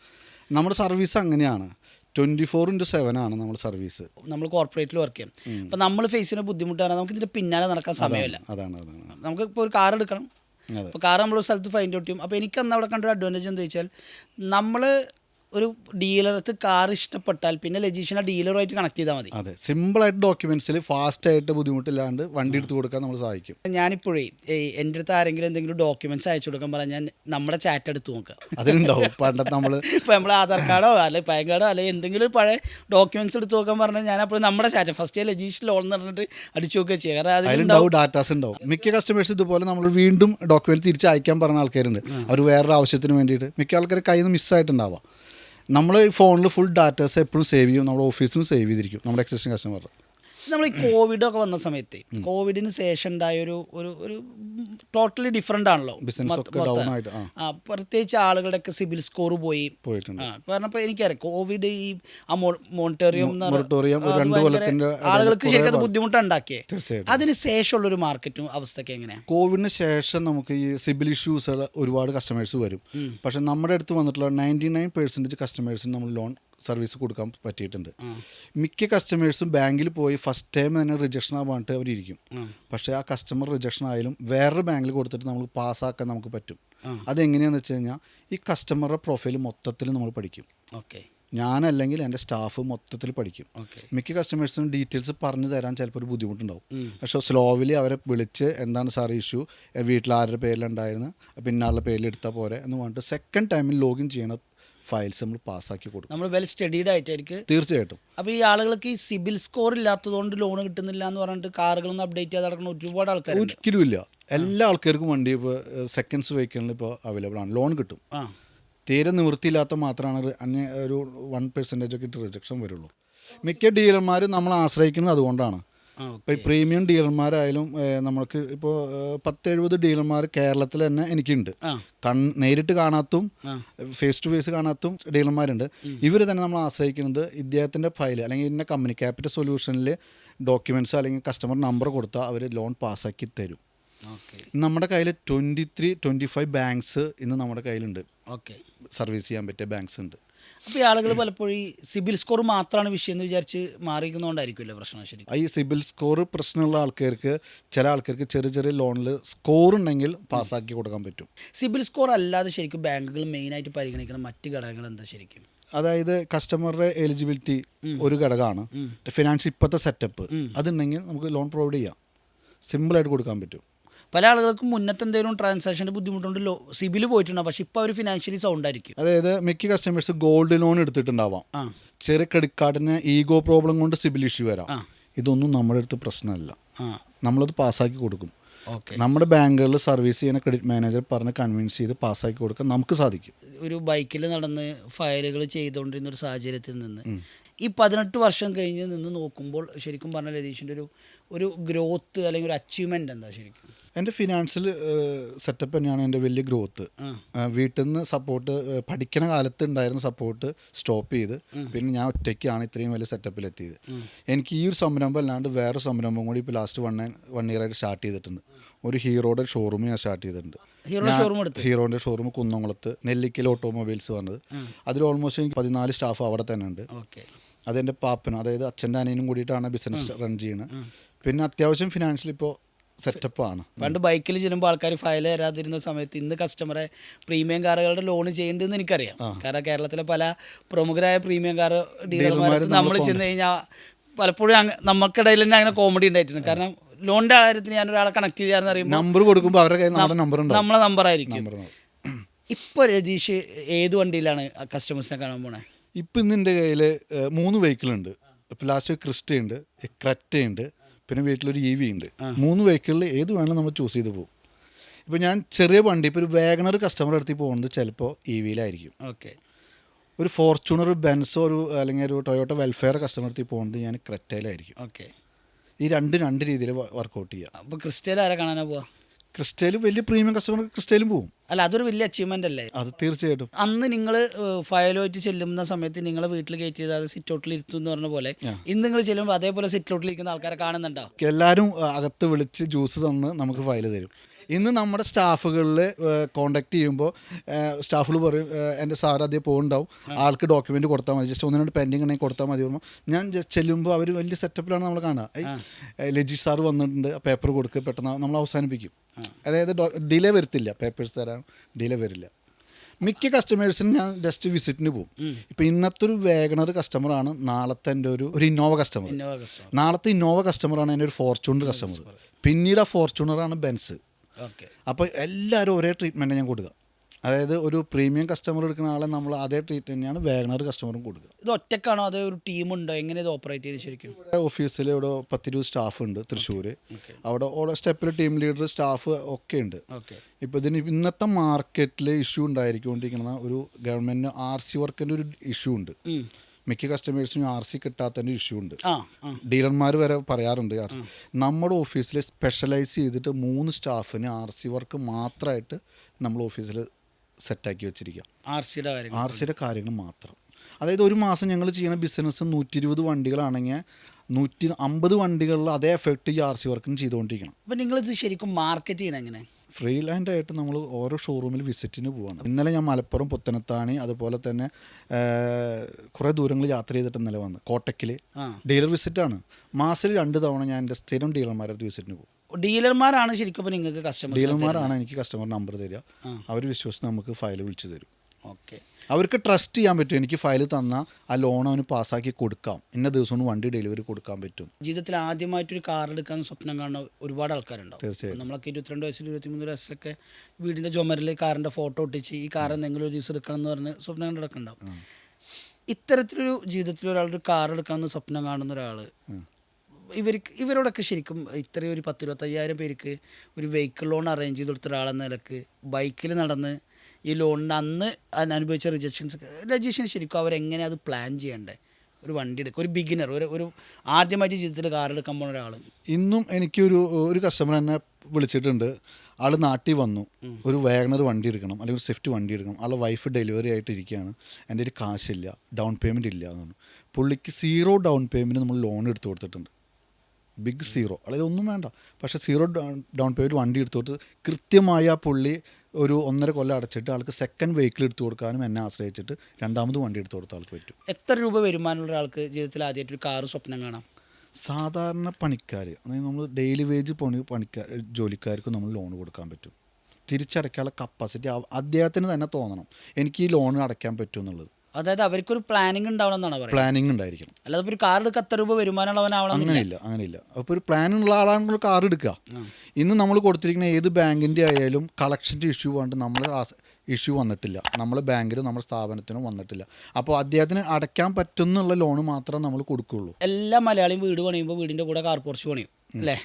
Speaker 1: നമ്മുടെ സർവീസ് അങ്ങനെയാണ്. ട്വന്റി ഫോർ ഇന്റു സെവൻ ആണ് നമ്മൾ സർവീസ്.
Speaker 2: നമ്മൾ കോർപ്പറേറ്റിൽ വർക്ക് ചെയ്യാം. അപ്പം നമ്മൾ ഫേസ് ചെയ്യുന്ന ബുദ്ധിമുട്ടാണ്. നമുക്ക് ഇതിന്റെ പിന്നാലെ നടക്കാൻ സമയമില്ല.
Speaker 1: അതാണ് അതാണ്.
Speaker 2: നമുക്ക് ഇപ്പോൾ ഒരു കാർ എടുക്കണം. അപ്പോൾ കാർ നമ്മൾ സ്ഥലത്ത് ഫൈൻഡ് ഔട്ട് ചെയ്യും. അപ്പോൾ എനിക്ക് അന്ന് അവിടെ കണ്ടൊരു അഡ്വാന്റേജ് എന്താ വെച്ചാൽ നമ്മൾ ഒരു ഡീലർക്ക് കാർ ഇഷ്ടപ്പെട്ടാൽ പിന്നെ ലജീഷിനെ ഡീലറുമായിട്ട് കണക്ട് ചെയ്താൽ മതി.
Speaker 1: അതെ സിമ്പിളായിട്ട് ഫാസ്റ്റ് ആയിട്ട് ബുദ്ധിമുട്ടില്ലാണ്ട് വണ്ടി എടുത്ത് കൊടുക്കാൻ നമ്മൾ സഹായിക്കും.
Speaker 2: ഞാനിപ്പോഴേ എന്റെ എന്റെ അടുത്ത് ആരെങ്കിലും എന്തെങ്കിലും ഡോക്യുമെന്റ്സ് അയച്ചു കൊടുക്കാൻ പറഞ്ഞാൽ ഞാൻ നമ്മുടെ ചാറ്റ് എടുത്ത് നോക്കുക.
Speaker 1: അതിലുണ്ടാവും. പണ്ടത്തെ നമ്മൾ (laughs)
Speaker 2: ഇപ്പോൾ നമ്മൾ ആധാർ കാർഡോ അല്ലെങ്കിൽ പാൻ കാർഡോ അല്ലെങ്കിൽ എന്തെങ്കിലും പഴയ ഡോക്യുമെന്റ്സ് എടുത്ത് നോക്കാൻ പറഞ്ഞാൽ ഞാൻ അപ്പോൾ നമ്മുടെ ചാറ്റ് ഫസ്റ്റ് ലജീഷ് ലോൺ എന്ന് പറഞ്ഞിട്ട് അടിച്ചു നോക്കുക ചെയ്യുക. കാരണം അതിലുണ്ടാവും.
Speaker 1: ഡാറ്റാസ് ഉണ്ടാവും. മിക്ക കസ്റ്റമേഴ്സ് ഇതുപോലെ നമ്മൾ വീണ്ടും ഡോക്യുമെന്റ് തിരിച്ച് അയക്കാൻ പറഞ്ഞ ആൾക്കാരുണ്ട്. അവർ വേറൊരു ആവശ്യത്തിന് വേണ്ടിയിട്ട്. മിക്ക ആൾക്കാർ കയ്യിൽ നിന്ന് മിസ്സായിട്ടുണ്ടാവാം നമ്മൾ ഈ ഫോണിൽ ഫുൾ ഡാറ്റാസ് എപ്പോഴും സേവ് ചെയ്യും നമ്മുടെ ഓഫീസിലും സേവ് ചെയ്തിരിക്കും നമ്മുടെ എക്സിസ്റ്റിംഗ് കസ്റ്റമർ
Speaker 2: നമ്മൾ ഈ കോവിഡൊക്കെ വന്ന സമയത്ത് കോവിഡിന് ശേഷം ഉണ്ടായ ഒരു ഒരു ഒരു ടോട്ടലി ഡിഫറെന്റ് ആണല്ലോ.
Speaker 1: ബിസിനസ്
Speaker 2: പ്രത്യേകിച്ച് ആളുകളുടെയൊക്കെ സിബിൽ സ്കോർ പോയി.
Speaker 1: പോയിട്ടുണ്ട്.
Speaker 2: കാരണം ഇപ്പം എനിക്കറിയാം കോവിഡ് ഈ ആ മോണിറ്റോറിയം ആളുകൾക്ക് ശരിക്കും അത് ബുദ്ധിമുട്ടുണ്ടാക്കിയേ. അതിന് ശേഷമുള്ള ഒരു മാർക്കറ്റും അവസ്ഥയ്ക്ക് എങ്ങനെയാണ്
Speaker 1: കോവിഡിന് ശേഷം നമുക്ക് ഈ സിബിൽ ഇഷ്യൂസ് ഒരുപാട് കസ്റ്റമേഴ്സ് വരും. പക്ഷെ നമ്മുടെ അടുത്ത് വന്നിട്ടുള്ള നയന്റി നയൻ പെർസെന്റേജ് കസ്റ്റമേഴ്സിന് നമ്മൾ ലോൺ സർവീസ് കൊടുക്കാൻ പറ്റിയിട്ടുണ്ട്. മിക്ക കസ്റ്റമേഴ്സും ബാങ്കിൽ പോയി ഫസ്റ്റ് ടൈം തന്നെ റിജക്ഷൻ ആവാണ്ട് അവരിയ്ക്കും പക്ഷേ ആ കസ്റ്റമർ റിജക്ഷൻ ആയാലും വേറൊരു ബാങ്കിൽ കൊടുത്തിട്ട് നമ്മൾ പാസ്സാക്കാൻ നമുക്ക് പറ്റും. അതെങ്ങനെയാണെന്ന് വെച്ച് കഴിഞ്ഞാൽ ഈ കസ്റ്റമറുടെ പ്രൊഫൈൽ മൊത്തത്തിൽ നമ്മൾ പഠിക്കും.
Speaker 2: ഓക്കെ
Speaker 1: ഞാനല്ലെങ്കിൽ എന്റെ സ്റ്റാഫ് മൊത്തത്തിൽ പഠിക്കും. മിക്ക കസ്റ്റമേഴ്സിനും ഡീറ്റെയിൽസ് പറഞ്ഞു തരാൻ ചിലപ്പോൾ ഒരു ബുദ്ധിമുട്ടുണ്ടാവും. പക്ഷേ സ്ലോവിലി അവരെ വിളിച്ച് എന്താണ് സാർ ഇഷ്യൂ വീട്ടിൽ ആരുടെ പേരിലുണ്ടായിരുന്നു? പിന്നെ ആളുടെ പേരിലെടുത്താൽ പോരെ എന്ന് പറഞ്ഞിട്ട് സെക്കൻഡ് ടൈമിൽ ലോഗിൻ ചെയ്യണ ഫയൽസ് നമ്മൾ പാസ്സാക്കി കൊടുക്കും.
Speaker 2: നമ്മൾ വെൽ സ്റ്റഡീഡ് ആയിട്ടായിരിക്കും.
Speaker 1: തീർച്ചയായിട്ടും.
Speaker 2: അപ്പോൾ ഈ ആളുകൾക്ക് ഈ സിബിൽ സ്കോർ ഇല്ലാത്തതുകൊണ്ട് ലോൺ കിട്ടുന്നില്ല എന്ന് പറഞ്ഞിട്ട് കാറുകളൊന്നും അപ്ഡേറ്റ് ചെയ്ത് നടക്കുന്ന ഒരുപാട് ആൾക്കാർ
Speaker 1: ഒരിക്കലും ഇല്ല. എല്ലാ ആൾക്കാർക്കും വണ്ടി ഇപ്പോൾ സെക്കൻഡ്സ് വെഹിക്കിളിൽ ഇപ്പോൾ അവൈലബിൾ ആണ്. ലോൺ കിട്ടും. തീരെ നിവൃത്തിയില്ലാത്ത മാത്രമാണ് അന്യ ഒരു വൺ പെർസെന്റേജ് ഒക്കെ ഇട്ട് റിജക്ഷൻ വരുള്ളൂ. മിക്ക ഡീലർമാരും നമ്മൾ ആശ്രയിക്കുന്നത് അതുകൊണ്ടാണ്. ഇപ്പോൾ ഈ പ്രീമിയം ഡീലർമാരായാലും നമ്മൾക്ക് നമുക്ക് ഇപ്പോൾ പത്തെഴുപത് ഡീലർമാർ കേരളത്തിൽ തന്നെ എനിക്കുണ്ട്. കൺ നേരിട്ട് കാണാത്തും ഫേസ് ടു ഫേസ് കാണാത്തും ഡീലർമാരുണ്ട്. ഇവർ തന്നെ നമ്മൾ ആശ്രയിക്കുന്നത് ഇദ്ദേഹത്തിന്റെ ഫയൽ അല്ലെങ്കിൽ ഇന്ന കമ്പനി ക്യാപിറ്റൽ സൊല്യൂഷനിൽ ഡോക്യുമെന്റ്സ് അല്ലെങ്കിൽ കസ്റ്റമർ നമ്പർ കൊടുത്താൽ അവർ ലോൺ പാസ്സാക്കി തരും. നമ്മുടെ കയ്യിൽ twenty three twenty five banks ഇന്ന് നമ്മുടെ കയ്യിലുണ്ട്.
Speaker 2: ഓക്കെ.
Speaker 1: സർവീസ് ചെയ്യാൻ പറ്റിയ ബാങ്ക്സ് ഉണ്ട്.
Speaker 2: അപ്പോൾ ഈ ആളുകൾ പലപ്പോഴും ഈ സിബിൽ സ്കോർ മാത്രമാണ് വിഷയം എന്ന് വിചാരിച്ച് മാറിയിരിക്കുന്നതുകൊണ്ടായിരിക്കുമല്ലോ പ്രശ്നം ശരി?
Speaker 1: ഈ സിബിൽ സ്കോർ പ്രശ്നമുള്ള ആൾക്കാർക്ക് ചില ആൾക്കാർക്ക് ചെറിയ ചെറിയ ലോണിൽ സ്കോർ ഉണ്ടെങ്കിൽ പാസ്സാക്കി കൊടുക്കാൻ പറ്റും.
Speaker 2: സിബിൽ സ്കോർ അല്ലാതെ ശരിക്കും ബാങ്കുകൾ മെയിനായിട്ട് പരിഗണിക്കുന്ന മറ്റ് ഘടകങ്ങൾ എന്താ ശരിക്കും?
Speaker 1: അതായത് കസ്റ്റമറുടെ എലിജിബിലിറ്റി ഒരു ഘടകമാണ്. ഫിനാൻഷ്യൽ ഇപ്പോഴത്തെ സെറ്റപ്പ് അതുണ്ടെങ്കിൽ നമുക്ക് ലോൺ പ്രൊവൈഡ് ചെയ്യാം. സിമ്പിളായിട്ട് കൊടുക്കാൻ പറ്റും.
Speaker 2: പല ആളുകൾക്കും മുന്നത്തെ എന്തെങ്കിലും ട്രാൻസാക്ഷന്റെ ബുദ്ധിമുട്ടുണ്ട് ലോ സിബിൽ പോയിട്ടുണ്ടാവും. പക്ഷെ ഇപ്പോൾ അവർ ഫിനാൻഷ്യലി സൗണ്ട് ആയിരിക്കും.
Speaker 1: അതായത് മിക്ക കസ്റ്റമേഴ്സ് ഗോൾഡ് ലോൺ എടുത്തിട്ടുണ്ടാവാം. ചെറിയ ക്രെഡിറ്റ് കാർഡിന് ഈഗോ പ്രോബ്ലം കൊണ്ട് സിബിൽ ഇഷ്യൂ വരാം. ഇതൊന്നും നമ്മുടെ അടുത്ത് പ്രശ്നമല്ല. നമ്മളത് പാസ്സാക്കി കൊടുക്കും.
Speaker 2: ഓക്കെ.
Speaker 1: നമ്മുടെ ബാങ്കുകളിൽ സർവീസ് ചെയ്യുന്ന ക്രെഡിറ്റ് മാനേജർ പറഞ്ഞ് കൺവിൻസ് ചെയ്ത് പാസ്സാക്കി കൊടുക്കാൻ നമുക്ക് സാധിക്കും.
Speaker 2: ഒരു ബൈക്കിൽ നടന്ന് ഫയലുകൾ ചെയ്തുകൊണ്ടിരുന്ന ഒരു സാഹചര്യത്തിൽ നിന്ന് ഈ പതിനെട്ട് വർഷം കഴിഞ്ഞ് നിന്ന് നോക്കുമ്പോൾ ശരിക്കും പറഞ്ഞാൽ രതീഷിന്റെ ഒരു ഒരു ഗ്രോത്ത് അല്ലെങ്കിൽ ഒരു അച്ചീവ്മെന്റ് എന്താ ശരിക്കും?
Speaker 1: എന്റെ ഫിനാൻഷ്യൽ സെറ്റപ്പ് തന്നെയാണ് എന്റെ വലിയ ഗ്രോത്ത് വീട്ടിൽ നിന്ന് സപ്പോർട്ട് പഠിക്കണ കാലത്ത് ഉണ്ടായിരുന്ന സപ്പോർട്ട് സ്റ്റോപ്പ് ചെയ്ത് പിന്നെ ഞാൻ ഒറ്റയ്ക്കാണ് ഇത്രയും വലിയ സെറ്റപ്പിലെത്തിയത് എനിക്ക് ഈ ഒരു സംരംഭം അല്ലാണ്ട് വേറെ സംരംഭം കൂടി ഇപ്പോൾ ലാസ്റ്റ് വൺ വൺ ഇയർ ആയിട്ട് സ്റ്റാർട്ട് ചെയ്തിട്ടുണ്ട്. ഒരു ഹീറോയുടെ ഷോറൂം ഞാൻ സ്റ്റാർട്ട് ചെയ്തിട്ടുണ്ട്.
Speaker 2: ഹീറോയുടെ ഷോറൂം എടുത്ത്?
Speaker 1: ഹീറോന്റെ ഷോറൂം കുന്നംകുളത്ത് നെല്ലിക്കൽ ഓട്ടോമൊബൈൽസ് പറഞ്ഞത് അതിൽ ഓൾമോസ്റ്റ് എനിക്ക് പതിനാല് സ്റ്റാഫ് അവിടെ തന്നെ ഉണ്ട്.
Speaker 2: ഓക്കെ.
Speaker 1: അതെന്റെ പാപ്പനും അതായത് അച്ഛന്റെ അനിയനും കൂടിയിട്ടാണ് ബിസിനസ് റൺ ചെയ്യുന്നത് പിന്നെ അത്യാവശ്യം ഫിനാൻഷ്യൽ ഇപ്പോൾ സെറ്റപ്പാണ്
Speaker 2: പണ്ട് ബൈക്കിൽ ചെല്ലുമ്പോൾ ആൾക്കാർ ഫയൽ തരാതിരുന്ന സമയത്ത് ഇന്ന് കസ്റ്റമറെ പ്രീമിയം കാറുകളുടെ ലോൺ ചെയ്യേണ്ടതെന്ന് എനിക്കറിയാം. കാരണം കേരളത്തിലെ പല പ്രമുഖരായ പ്രീമിയം കാർ ഡീലർമാർക്ക് നമ്മൾ ചെന്ന് കഴിഞ്ഞാൽ പലപ്പോഴും നമുക്കിടയിൽ തന്നെ അങ്ങനെ കോമഡി ഉണ്ടായിട്ടുണ്ട്. കാരണം ലോണിന്റെ കാര്യത്തിന് ഞാൻ ഒരാളെ കണക്ട് ചെയ്യാന്ന് അറിയുമ്പോൾ
Speaker 1: നമ്പർ കൊടുക്കുമ്പോൾ അവരുടെ നമ്പർ
Speaker 2: നമ്മളെ നമ്പർ ആയിരിക്കും. ഇപ്പോൾ രതീഷ് ഏത് വണ്ടിയിലാണ് കസ്റ്റമേഴ്സിനെ കാണാൻ പോണേ?
Speaker 1: ഇപ്പം ഇന്ന് എന്റെ കയ്യിൽ മൂന്ന് വെഹിക്കിൾ ഉണ്ട്. ഇപ്പോൾ ലാസ്റ്റ് ക്രിസ്റ്റ ഉണ്ട് ക്രറ്റ ഉണ്ട് പിന്നെ വീട്ടിലൊരു ഇ വി ഉണ്ട്. മൂന്ന് വെഹിക്കിളിൽ ഏത് വേണമെങ്കിലും നമ്മൾ ചൂസ് ചെയ്ത് പോകും ഇപ്പോൾ ഞാൻ ചെറിയ വണ്ടി ഇപ്പോൾ ഒരു വാഗണർ കസ്റ്റമർ അടുത്ത് പോകുന്നത് ചിലപ്പോൾ ഇ വിയിലായിരിക്കും
Speaker 2: ഓക്കെ.
Speaker 1: ഒരു ഫോർച്യൂണർ ബെൻസോ ഒരു അല്ലെങ്കിൽ ഒരു ടൊയോട്ടോ വെൽഫെയർ കസ്റ്റമർ അടുത്ത് പോകുന്നത് ഞാൻ ക്രെറ്റയിലായിരിക്കും.
Speaker 2: ഓക്കെ.
Speaker 1: ഈ രണ്ട് രണ്ട് രീതിയിൽ വർക്കൗട്ട് ചെയ്യുക
Speaker 2: അപ്പോൾ ക്രിസ്റ്റയിൽ ആരെ കാണാനാ പോവാ?
Speaker 1: ക്രിസ്റ്റയിലും വലിയ പ്രീമിയം കസ്റ്റമർ ക്രിസ്റ്റലും പോകും
Speaker 2: അല്ല അതൊരു വലിയ അച്ചീവ്മെന്റ് അല്ലേ?
Speaker 1: അത് തീർച്ചയായിട്ടും.
Speaker 2: അന്ന് നിങ്ങൾ ഫയലുമായിട്ട് ചെല്ലുന്ന സമയത്ത് നിങ്ങളെ വീട്ടിൽ കയറ്റി ചെയ്ത് അത് സിറ്റ് ഔട്ടിൽ ഇരുത്തും എന്ന് പറഞ്ഞ പോലെ ഇന്ന് നിങ്ങൾ ചെല്ലുമ്പോൾ അതേപോലെ സിറ്റ് ഔട്ടിൽ ഇരിക്കുന്ന ആൾക്കാരെ കാണുന്നുണ്ടോ?
Speaker 1: എല്ലാവരും അകത്ത് വിളിച്ച് ജ്യൂസ് തന്ന് നമുക്ക് ഫയൽ തരും. ഇന്ന് നമ്മുടെ സ്റ്റാഫുകളിൽ കോണ്ടാക്ട് ചെയ്യുമ്പോൾ സ്റ്റാഫുകൾ പറയും എന്റെ സാർ അതേ പോകുന്നുണ്ടാവും ആൾക്ക് ഡോക്യുമെന്റ് കൊടുത്താൽ മതി. ജസ്റ്റ് ഒന്ന് രണ്ട് പെൻഡിങ് ഉണ്ടെങ്കിൽ കൊടുത്താൽ മതി. പറയുമ്പോൾ ഞാൻ ജസ്റ്റ് ചെല്ലുമ്പോൾ അവർ വലിയ സെറ്റപ്പിലാണ് നമ്മൾ കാണുക ലജി സാർ വന്നിട്ടുണ്ട്. പേപ്പർ കൊടുക്കുക പെട്ടെന്ന് നമ്മൾ അവസാനിപ്പിക്കും. അതായത് ഡിലേ വരത്തില്ല. പേപ്പേഴ്സ് തരാൻ ഡിലേ വരില്ല. മിക്ക കസ്റ്റമേഴ്സിനും ഞാൻ ജസ്റ്റ് വിസിറ്റിന് പോകും ഇപ്പം ഇന്നത്തെ ഒരു വേഗണർ കസ്റ്റമറാണ് നാളത്തെ എന്റെ ഒരു ഒരു ഇന്നോവ കസ്റ്റമർ
Speaker 2: ഇന്നോവ കസ്റ്റമർ
Speaker 1: നാളത്തെ ഇന്നോവ കസ്റ്റമറാണ് എന്റെ ഒരു ഫോർച്യൂണർ കസ്റ്റമർ പിന്നീട് ആ ഫോർച്യൂണറാണ് ബെൻസ് അപ്പോൾ എല്ലാവരും ഒരേ ട്രീറ്റ്മെന്റ് ഞാൻ കൊടുക്കുക. അതായത് ഒരു പ്രീമിയം കസ്റ്റമർ എടുക്കുന്ന ആളെ നമ്മൾ അതേ ട്രീറ്റ് തന്നെയാണ് വേഗണർ കസ്റ്റമറും കൊടുക്കുക.
Speaker 2: ഇത് ഒറ്റക്കാണോ? അതേ ഒരു ടീമുണ്ടോ എങ്ങനെ ഇത് ഓപ്പറേറ്റ് ചെയ്ത് ശരിക്കും?
Speaker 1: ഇവിടെ ഓഫീസിൽ ഇവിടെ പത്തിരുപത് സ്റ്റാഫ് ഉണ്ട് തൃശ്ശൂർ അവിടെ ഓരോ സ്റ്റെപ്പിൽ ടീം ലീഡർ സ്റ്റാഫ് ഒക്കെ ഉണ്ട്.
Speaker 2: ഓക്കെ.
Speaker 1: ഇപ്പോൾ ഇതിന് ഇന്നത്തെ മാർക്കറ്റിൽ ഇഷ്യൂ ഉണ്ടായിരിക്കൊണ്ടിരിക്കുന്ന ഒരു ഗവൺമെന്റ് ആർ സി വർക്കിന്റെ ഒരു ഇഷ്യൂ ഉണ്ട്. മിക്ക കസ്റ്റമേഴ്സിനും ആർ സി കിട്ടാത്തതിന്റെ ഇഷ്യൂ ഉണ്ട്. ഡീലർമാർ വരെ പറയാറുണ്ട്. ആർ സി നമ്മുടെ ഓഫീസിൽ സ്പെഷ്യലൈസ് ചെയ്തിട്ട് മൂന്ന് സ്റ്റാഫിന് ആർ സി വർക്ക് മാത്രമായിട്ട് നമ്മൾ ഓഫീസിൽ സെറ്റാക്കി വെച്ചിരിക്കുക
Speaker 2: ആർ സിയുടെ കാര്യം
Speaker 1: ആർ സിയുടെ കാര്യങ്ങൾ മാത്രം. അതായത് ഒരു മാസം ഞങ്ങൾ ചെയ്യുന്ന ബിസിനസ് നൂറ്റി ഇരുപത് വണ്ടികളാണെങ്കിൽ നൂറ്റി അമ്പത് വണ്ടികളിൽ അതേ എഫക്റ്റ് ഈ ആർ സി വർക്കിന് ചെയ്തുകൊണ്ടിരിക്കണം.
Speaker 2: അപ്പം നിങ്ങളിത് ശരിക്കും മാർക്കറ്റ് ചെയ്യണം എങ്ങനെ?
Speaker 1: ഫ്രീ ലാൻഡ് ആയിട്ട് നമ്മൾ ഓരോ ഷോറൂമിൽ വിസിറ്റിന് പോവാണ്. ഇന്നലെ ഞാൻ മലപ്പുറം പുത്തനത്താണി അതുപോലെ തന്നെ കുറേ ദൂരങ്ങൾ യാത്ര ചെയ്തിട്ട് ഇന്നലെ വന്ന്. കോട്ടക്കിൽ ഡീലർ വിസിറ്റാണ് മാസത്തിൽ രണ്ട് തവണ ഞാൻ എന്റെ സ്ഥിരം ഡീലർമാരടുത്ത് വിസിറ്റിന് പോകും.
Speaker 2: ഡീലർമാരാണ് ശരിക്കും നിങ്ങൾക്ക് കസ്റ്റമർ
Speaker 1: ഡീലർമാരാണ് എനിക്ക് കസ്റ്റമർ നമ്പർ തരിക. അവർ വിശ്വസിച്ച് നമുക്ക് ഫയൽ വിളിച്ചു തരും.
Speaker 2: ഓക്കെ.
Speaker 1: അവർക്ക് ട്രസ്റ്റ് ചെയ്യാൻ പറ്റും. എനിക്ക് ഫയൽ തന്ന ആ ലോൺ അവന് പാസ്സാക്കി കൊടുക്കാം. ഇന്ന ദിവസം കൊണ്ട് വണ്ടി ഡെലിവറി കൊടുക്കാൻ പറ്റും.
Speaker 2: ജീവിതത്തിൽ ആദ്യമായിട്ടൊരു കാർ എടുക്കാൻ സ്വപ്നം കാണുന്ന ഒരുപാട് ആൾക്കാരുണ്ടാവും.
Speaker 1: തീർച്ചയായും.
Speaker 2: നമ്മളൊക്കെ ഇരുപത്തിരണ്ട് വയസ്സിൽ ഇരുപത്തിമൂന്ന് വയസ്സിലൊക്കെ വീടിന്റെ ചുമരിൽ കാറിന്റെ ഫോട്ടോ ഒട്ടിച്ച് ഈ കാർ എന്തെങ്കിലും ഒരു ദിവസം എടുക്കണം എന്ന് പറഞ്ഞ് സ്വപ്നം കണ്ടിടക്കുണ്ടാവും. ഇത്തരത്തിലൊരു ജീവിതത്തിൽ ഒരാളൊരു കാർ എടുക്കണം എന്ന് സ്വപ്നം കാണുന്ന ഒരാൾ ഇവർക്ക് ഇവരോടൊക്കെ ശരിക്കും ഇത്രയും ഒരു പത്തിരുപത്തയ്യായിരം പേർക്ക് ഒരു വെഹിക്കിൾ ലോൺ അറേഞ്ച് ചെയ്ത് കൊടുത്ത ഒരാളെന്ന നിലയ്ക്ക് ബൈക്കിൽ നടന്ന് ഈ ലോണിന് അന്ന് അന് അനുഭവിച്ച റിജക്ഷൻസ് രജിസ്ട്രേഷൻ ശരിക്കും അവരെങ്ങനെ അത് പ്ലാൻ ചെയ്യണ്ടേ? ഒരു വണ്ടി എടുക്കുക ഒരു ബിഗിനർ ഒരു ഒരു ആദ്യമായിട്ട് ജീവിതത്തിൽ കാർ എടുക്കാൻ പോകുന്ന ഒരാൾ
Speaker 1: ഇന്നും എനിക്കൊരു ഒരു കസ്റ്റമർ എന്നെ വിളിച്ചിട്ടുണ്ട്. ആൾ നാട്ടിൽ വന്നു. ഒരു വേഗനർ വണ്ടി എടുക്കണം അല്ലെങ്കിൽ ഒരു സ്വിഫ്റ്റ് വണ്ടി എടുക്കണം. ആളെ വൈഫ് ഡെലിവറി ആയിട്ട് ഇരിക്കുകയാണ്. എന്റെ ഒരു കാശില്ല ഡൗൺ പേയ്മെന്റ് ഇല്ല എന്ന് പറഞ്ഞു. പുള്ളിക്ക് സീറോ ഡൗൺ പേയ്മെന്റ് നമ്മൾ ലോൺ എടുത്തു കൊടുത്തിട്ടുണ്ട്. ബിഗ് സീറോ അതായത് ഒന്നും വേണ്ട. പക്ഷേ സീറോ ഡൗൺ പേയ്മെന്റ് വണ്ടി എടുത്തു കൊടുത്ത് കൃത്യമായ പുള്ളി ഒരു ഒന്നര കൊല്ലം അടച്ചിട്ട് ആൾക്ക് സെക്കൻഡ് വെഹിക്കിൾ എടുത്തു കൊടുക്കാനും എന്നെ ആശ്രയിച്ചിട്ട് രണ്ടാമത് വണ്ടി എടുത്തു കൊടുത്ത ആൾക്ക് പറ്റും.
Speaker 2: എത്ര രൂപ വരുമാനമുള്ള ഒരാൾക്ക് ജീവിതത്തിൽ ആദ്യമായിട്ട് ഒരു കാറ് സ്വപ്നം കാണാം?
Speaker 1: സാധാരണ പണിക്കാർ അതായത് നമ്മൾ ഡെയിലി വേജ് പണി പണിക്കാർ ജോലിക്കാർക്ക് നമ്മൾ ലോൺ കൊടുക്കാൻ പറ്റും. തിരിച്ചടയ്ക്കാനുള്ള കപ്പാസിറ്റി അദ്ദേഹത്തിന് തന്നെ തോന്നണം. എനിക്ക് ഈ ലോൺ അടയ്ക്കാൻ പറ്റും എന്നുള്ളത്.
Speaker 2: അതായത് അവർക്കൊരു പ്ലാനിങ് ഉണ്ടാവണം എന്നാണ് പറയുന്നത്?
Speaker 1: പ്ലാനിങ് ഉണ്ടായിരിക്കണം.
Speaker 2: അല്ലാതെ ഇപ്പോൾ ഒരു കാർ എടുക്കുക അത്ര രൂപ വരുമാനമുള്ളവനാവണം.
Speaker 1: അങ്ങനെയില്ല അങ്ങനെയില്ല. അപ്പോൾ ഒരു പ്ലാൻ ഉള്ള ആളാണെങ്കിൽ കാർ എടുക്കുക. ഇന്ന് നമ്മൾ കൊടുത്തിരിക്കുന്ന ഏത് ബാങ്കിന്റെ ആയാലും കളക്ഷന്റെ ഇഷ്യൂ കൊണ്ട് നമ്മൾ ഇഷ്യൂ വന്നിട്ടില്ല. നമ്മൾ ബാങ്കിലും നമ്മുടെ സ്ഥാപനത്തിനും വന്നിട്ടില്ല. അപ്പോൾ അദ്ദേഹത്തിന് അടയ്ക്കാൻ പറ്റുന്നുള്ള ലോൺ മാത്രമേ നമ്മൾ കൊടുക്കുകയുള്ളൂ.
Speaker 2: എല്ലാ മലയാളിയും വീട് പണിയുമ്പോൾ വീടിന്റെ കൂടെ കാർ പോർച്ച് പണിയും അല്ലേ?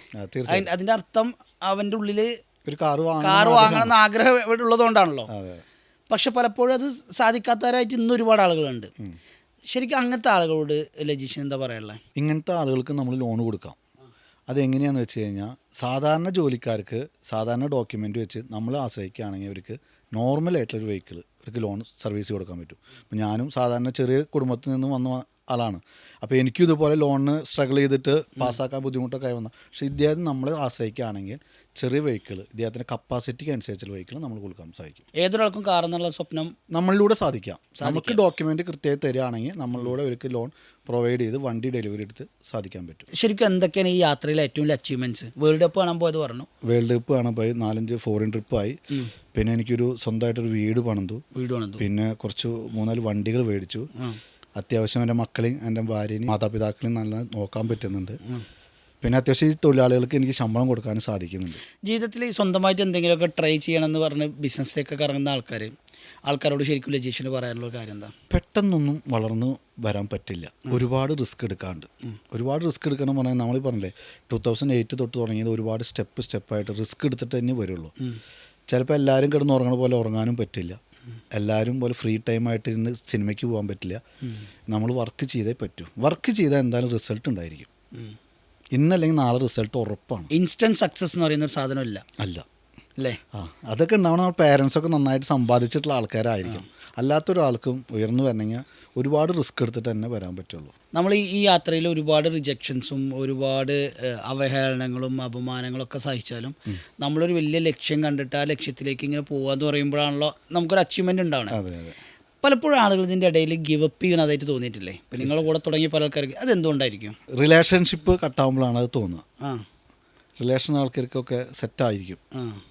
Speaker 2: അതിന്റെ അർത്ഥം അവന്റെ ഉള്ളിൽ
Speaker 1: ഒരു കാർ
Speaker 2: കാർ വാങ്ങണം എന്ന് ആഗ്രഹം ഇവിടെ ഉള്ളതുകൊണ്ടാണല്ലോ.
Speaker 1: അതെ.
Speaker 2: പക്ഷെ പലപ്പോഴും അത് സാധിക്കാത്തവരായിട്ട് ഇന്ന് ഒരുപാട് ആളുകളുണ്ട്. ശരിക്കും അങ്ങനത്തെ ആളുകളോട് ലജീഷൻ എന്താ പറയാനുള്ളത്
Speaker 1: ഇങ്ങനത്തെ ആളുകൾക്ക് നമ്മൾ ലോൺ കൊടുക്കാം. അതെങ്ങനെയാണെന്ന് വെച്ച് കഴിഞ്ഞാൽ സാധാരണ ജോലിക്കാർക്ക് സാധാരണ ഡോക്യുമെന്റ് വെച്ച് നമ്മൾ ആശ്രയിക്കുകയാണെങ്കിൽ അവർക്ക് നോർമലായിട്ടുള്ളൊരു വെഹിക്കിൾ അവർക്ക് ലോൺ സർവീസ് കൊടുക്കാൻ പറ്റും. അപ്പോൾ ഞാനും സാധാരണ ചെറിയ കുടുംബത്തിൽ നിന്ന് വന്ന ആളാണ്. അപ്പോൾ എനിക്കും ഇതുപോലെ ലോണിന് സ്ട്രഗിൾ ചെയ്തിട്ട് പാസ്സാക്കാൻ ബുദ്ധിമുട്ടൊക്കെ ആയി വന്ന. പക്ഷേ ഇദ്ദേഹത്തിന് നമ്മൾ ആശ്രയിക്കുകയാണെങ്കിൽ ചെറിയ വെഹിക്കിൾ ഇദ്ദേഹത്തിന്റെ കപ്പാസിറ്റിക്ക് അനുസരിച്ചുള്ള വെഹിക്കിൾ നമ്മൾ കൊടുക്കാൻ സാധിക്കും.
Speaker 2: ഏതൊരാൾക്കും കാർ എന്നുള്ള സ്വപ്നം
Speaker 1: നമ്മളിലൂടെ സാധിക്കാം. നമുക്ക് ഡോക്യുമെന്റ് കൃത്യമായി തരികയാണെങ്കിൽ നമ്മളിലൂടെ അവർക്ക് ലോൺ പ്രൊവൈഡ് ചെയ്ത് വണ്ടി ഡെലിവറി എടുത്ത് സാധിക്കാൻ പറ്റും.
Speaker 2: ശരിക്കും എന്തൊക്കെയാണ് ഈ യാത്രയിലെ ഏറ്റവും വലിയ അച്ചീവ്മെന്റ്സ് വേൾഡ് കപ്പ് കാണാൻ പോയത് പറഞ്ഞു.
Speaker 1: വേൾഡ് കപ്പ് കാണാൻ പോയി. നാലഞ്ച് ഫോറിൻ ട്രിപ്പായി പിന്നെ എനിക്കൊരു സ്വന്തമായിട്ടൊരു വീട് പണിതു.
Speaker 2: വീട് പണിതു.
Speaker 1: പിന്നെ കുറച്ച് മൂന്നാൽ വണ്ടികൾ മേടിച്ചു. അത്യാവശ്യം എന്റെ മക്കളെയും എന്റെ ഭാര്യയും മാതാപിതാക്കളെയും നല്ല നോക്കാൻ പറ്റുന്നുണ്ട്. പിന്നെ അത്യാവശ്യം ഈ തൊഴിലാളികൾക്ക് എനിക്ക് ശമ്പളം കൊടുക്കാനും സാധിക്കുന്നുണ്ട്.
Speaker 2: ജീവിതത്തിൽ സ്വന്തമായിട്ട് എന്തെങ്കിലുമൊക്കെ ട്രൈ ചെയ്യണമെന്ന് പറഞ്ഞ് ബിസിനസ്സിലേക്കൊക്കെ ഇറങ്ങുന്ന ആൾക്കാർ ആൾക്കാരോട് ശരിക്കും ലജീഷിന് പറയാനുള്ള കാര്യം എന്താ?
Speaker 1: പെട്ടെന്നൊന്നും വളർന്നു വരാൻ പറ്റില്ല. ഒരുപാട് റിസ്ക് എടുക്കാണ്ട്. ഒരുപാട് റിസ്ക് എടുക്കണം പറഞ്ഞാൽ നമ്മൾ പറഞ്ഞില്ലേ ടൂ തൗസൻഡ് എയ്റ്റ് തൊട്ട് തുടങ്ങിയത് ഒരുപാട് സ്റ്റെപ്പ് സ്റ്റെപ്പായിട്ട് റിസ്ക് എടുത്തിട്ട് തന്നെ വരുള്ളൂ. ചിലപ്പോൾ എല്ലാവരും കിടന്ന് ഉറങ്ങണ പോലെ ഉറങ്ങാനും പറ്റില്ല. എല്ലാവരും പോലെ ഫ്രീ ടൈം ആയിട്ട് ഇരുന്ന് സിനിമയ്ക്ക് പോകാൻ പറ്റില്ല. നമ്മൾ വർക്ക് ചെയ്തേ പറ്റൂ. വർക്ക് ചെയ്താൽ എന്തായാലും റിസൾട്ട് ഉണ്ടായിരിക്കും. ഇന്നല്ലെങ്കിൽ നാളെ റിസൾട്ട് ഉറപ്പാണ്.
Speaker 2: ഇൻസ്റ്റന്റ് സക്സസ് എന്ന് പറയുന്ന ഒരു സാധനമില്ല.
Speaker 1: അല്ല.
Speaker 2: അല്ലേ
Speaker 1: ആ അതൊക്കെ ഉണ്ടാവണം. നമ്മുടെ പേരൻസൊക്കെ നന്നായിട്ട് സമ്പാദിച്ചിട്ടുള്ള ആൾക്കാരായിരിക്കും. അല്ലാത്തൊരാൾക്കും ഉയർന്നു വരണമെങ്കിൽ ഒരുപാട് റിസ്ക് എടുത്തിട്ട് തന്നെ വരാൻ പറ്റുള്ളൂ.
Speaker 2: നമ്മൾ ഈ- യാത്രയിൽ ഒരുപാട് റിജക്ഷൻസും ഒരുപാട് അവഹേളനങ്ങളും അപമാനങ്ങളും ഒക്കെ സഹിച്ചാലും നമ്മളൊരു വലിയ ലക്ഷ്യം കണ്ടിട്ട് ആ ലക്ഷ്യത്തിലേക്ക് ഇങ്ങനെ പോകാന്ന് പറയുമ്പോഴാണല്ലോ നമുക്കൊരു അച്ചീവ്മെന്റ് ഉണ്ടാവണം.
Speaker 1: അതെ അതെ.
Speaker 2: പലപ്പോഴും ആളുകൾ ഇതിന്റെ ഇടയിൽ ഗിവ് അപ്പ് ചെയ്യണതായിട്ട് തോന്നിയിട്ടില്ലേ? ഇപ്പം നിങ്ങളുടെ കൂടെ തുടങ്ങിയ പല ആൾക്കാർക്ക് അതെന്തുകൊണ്ടായിരിക്കും
Speaker 1: റിലേഷൻഷിപ്പ് കട്ടാകുമ്പോഴാണ് അത് തോന്നുക.
Speaker 2: ആ.
Speaker 1: റിലേഷൻ ആൾക്കാർക്കൊക്കെ സെറ്റായിരിക്കും.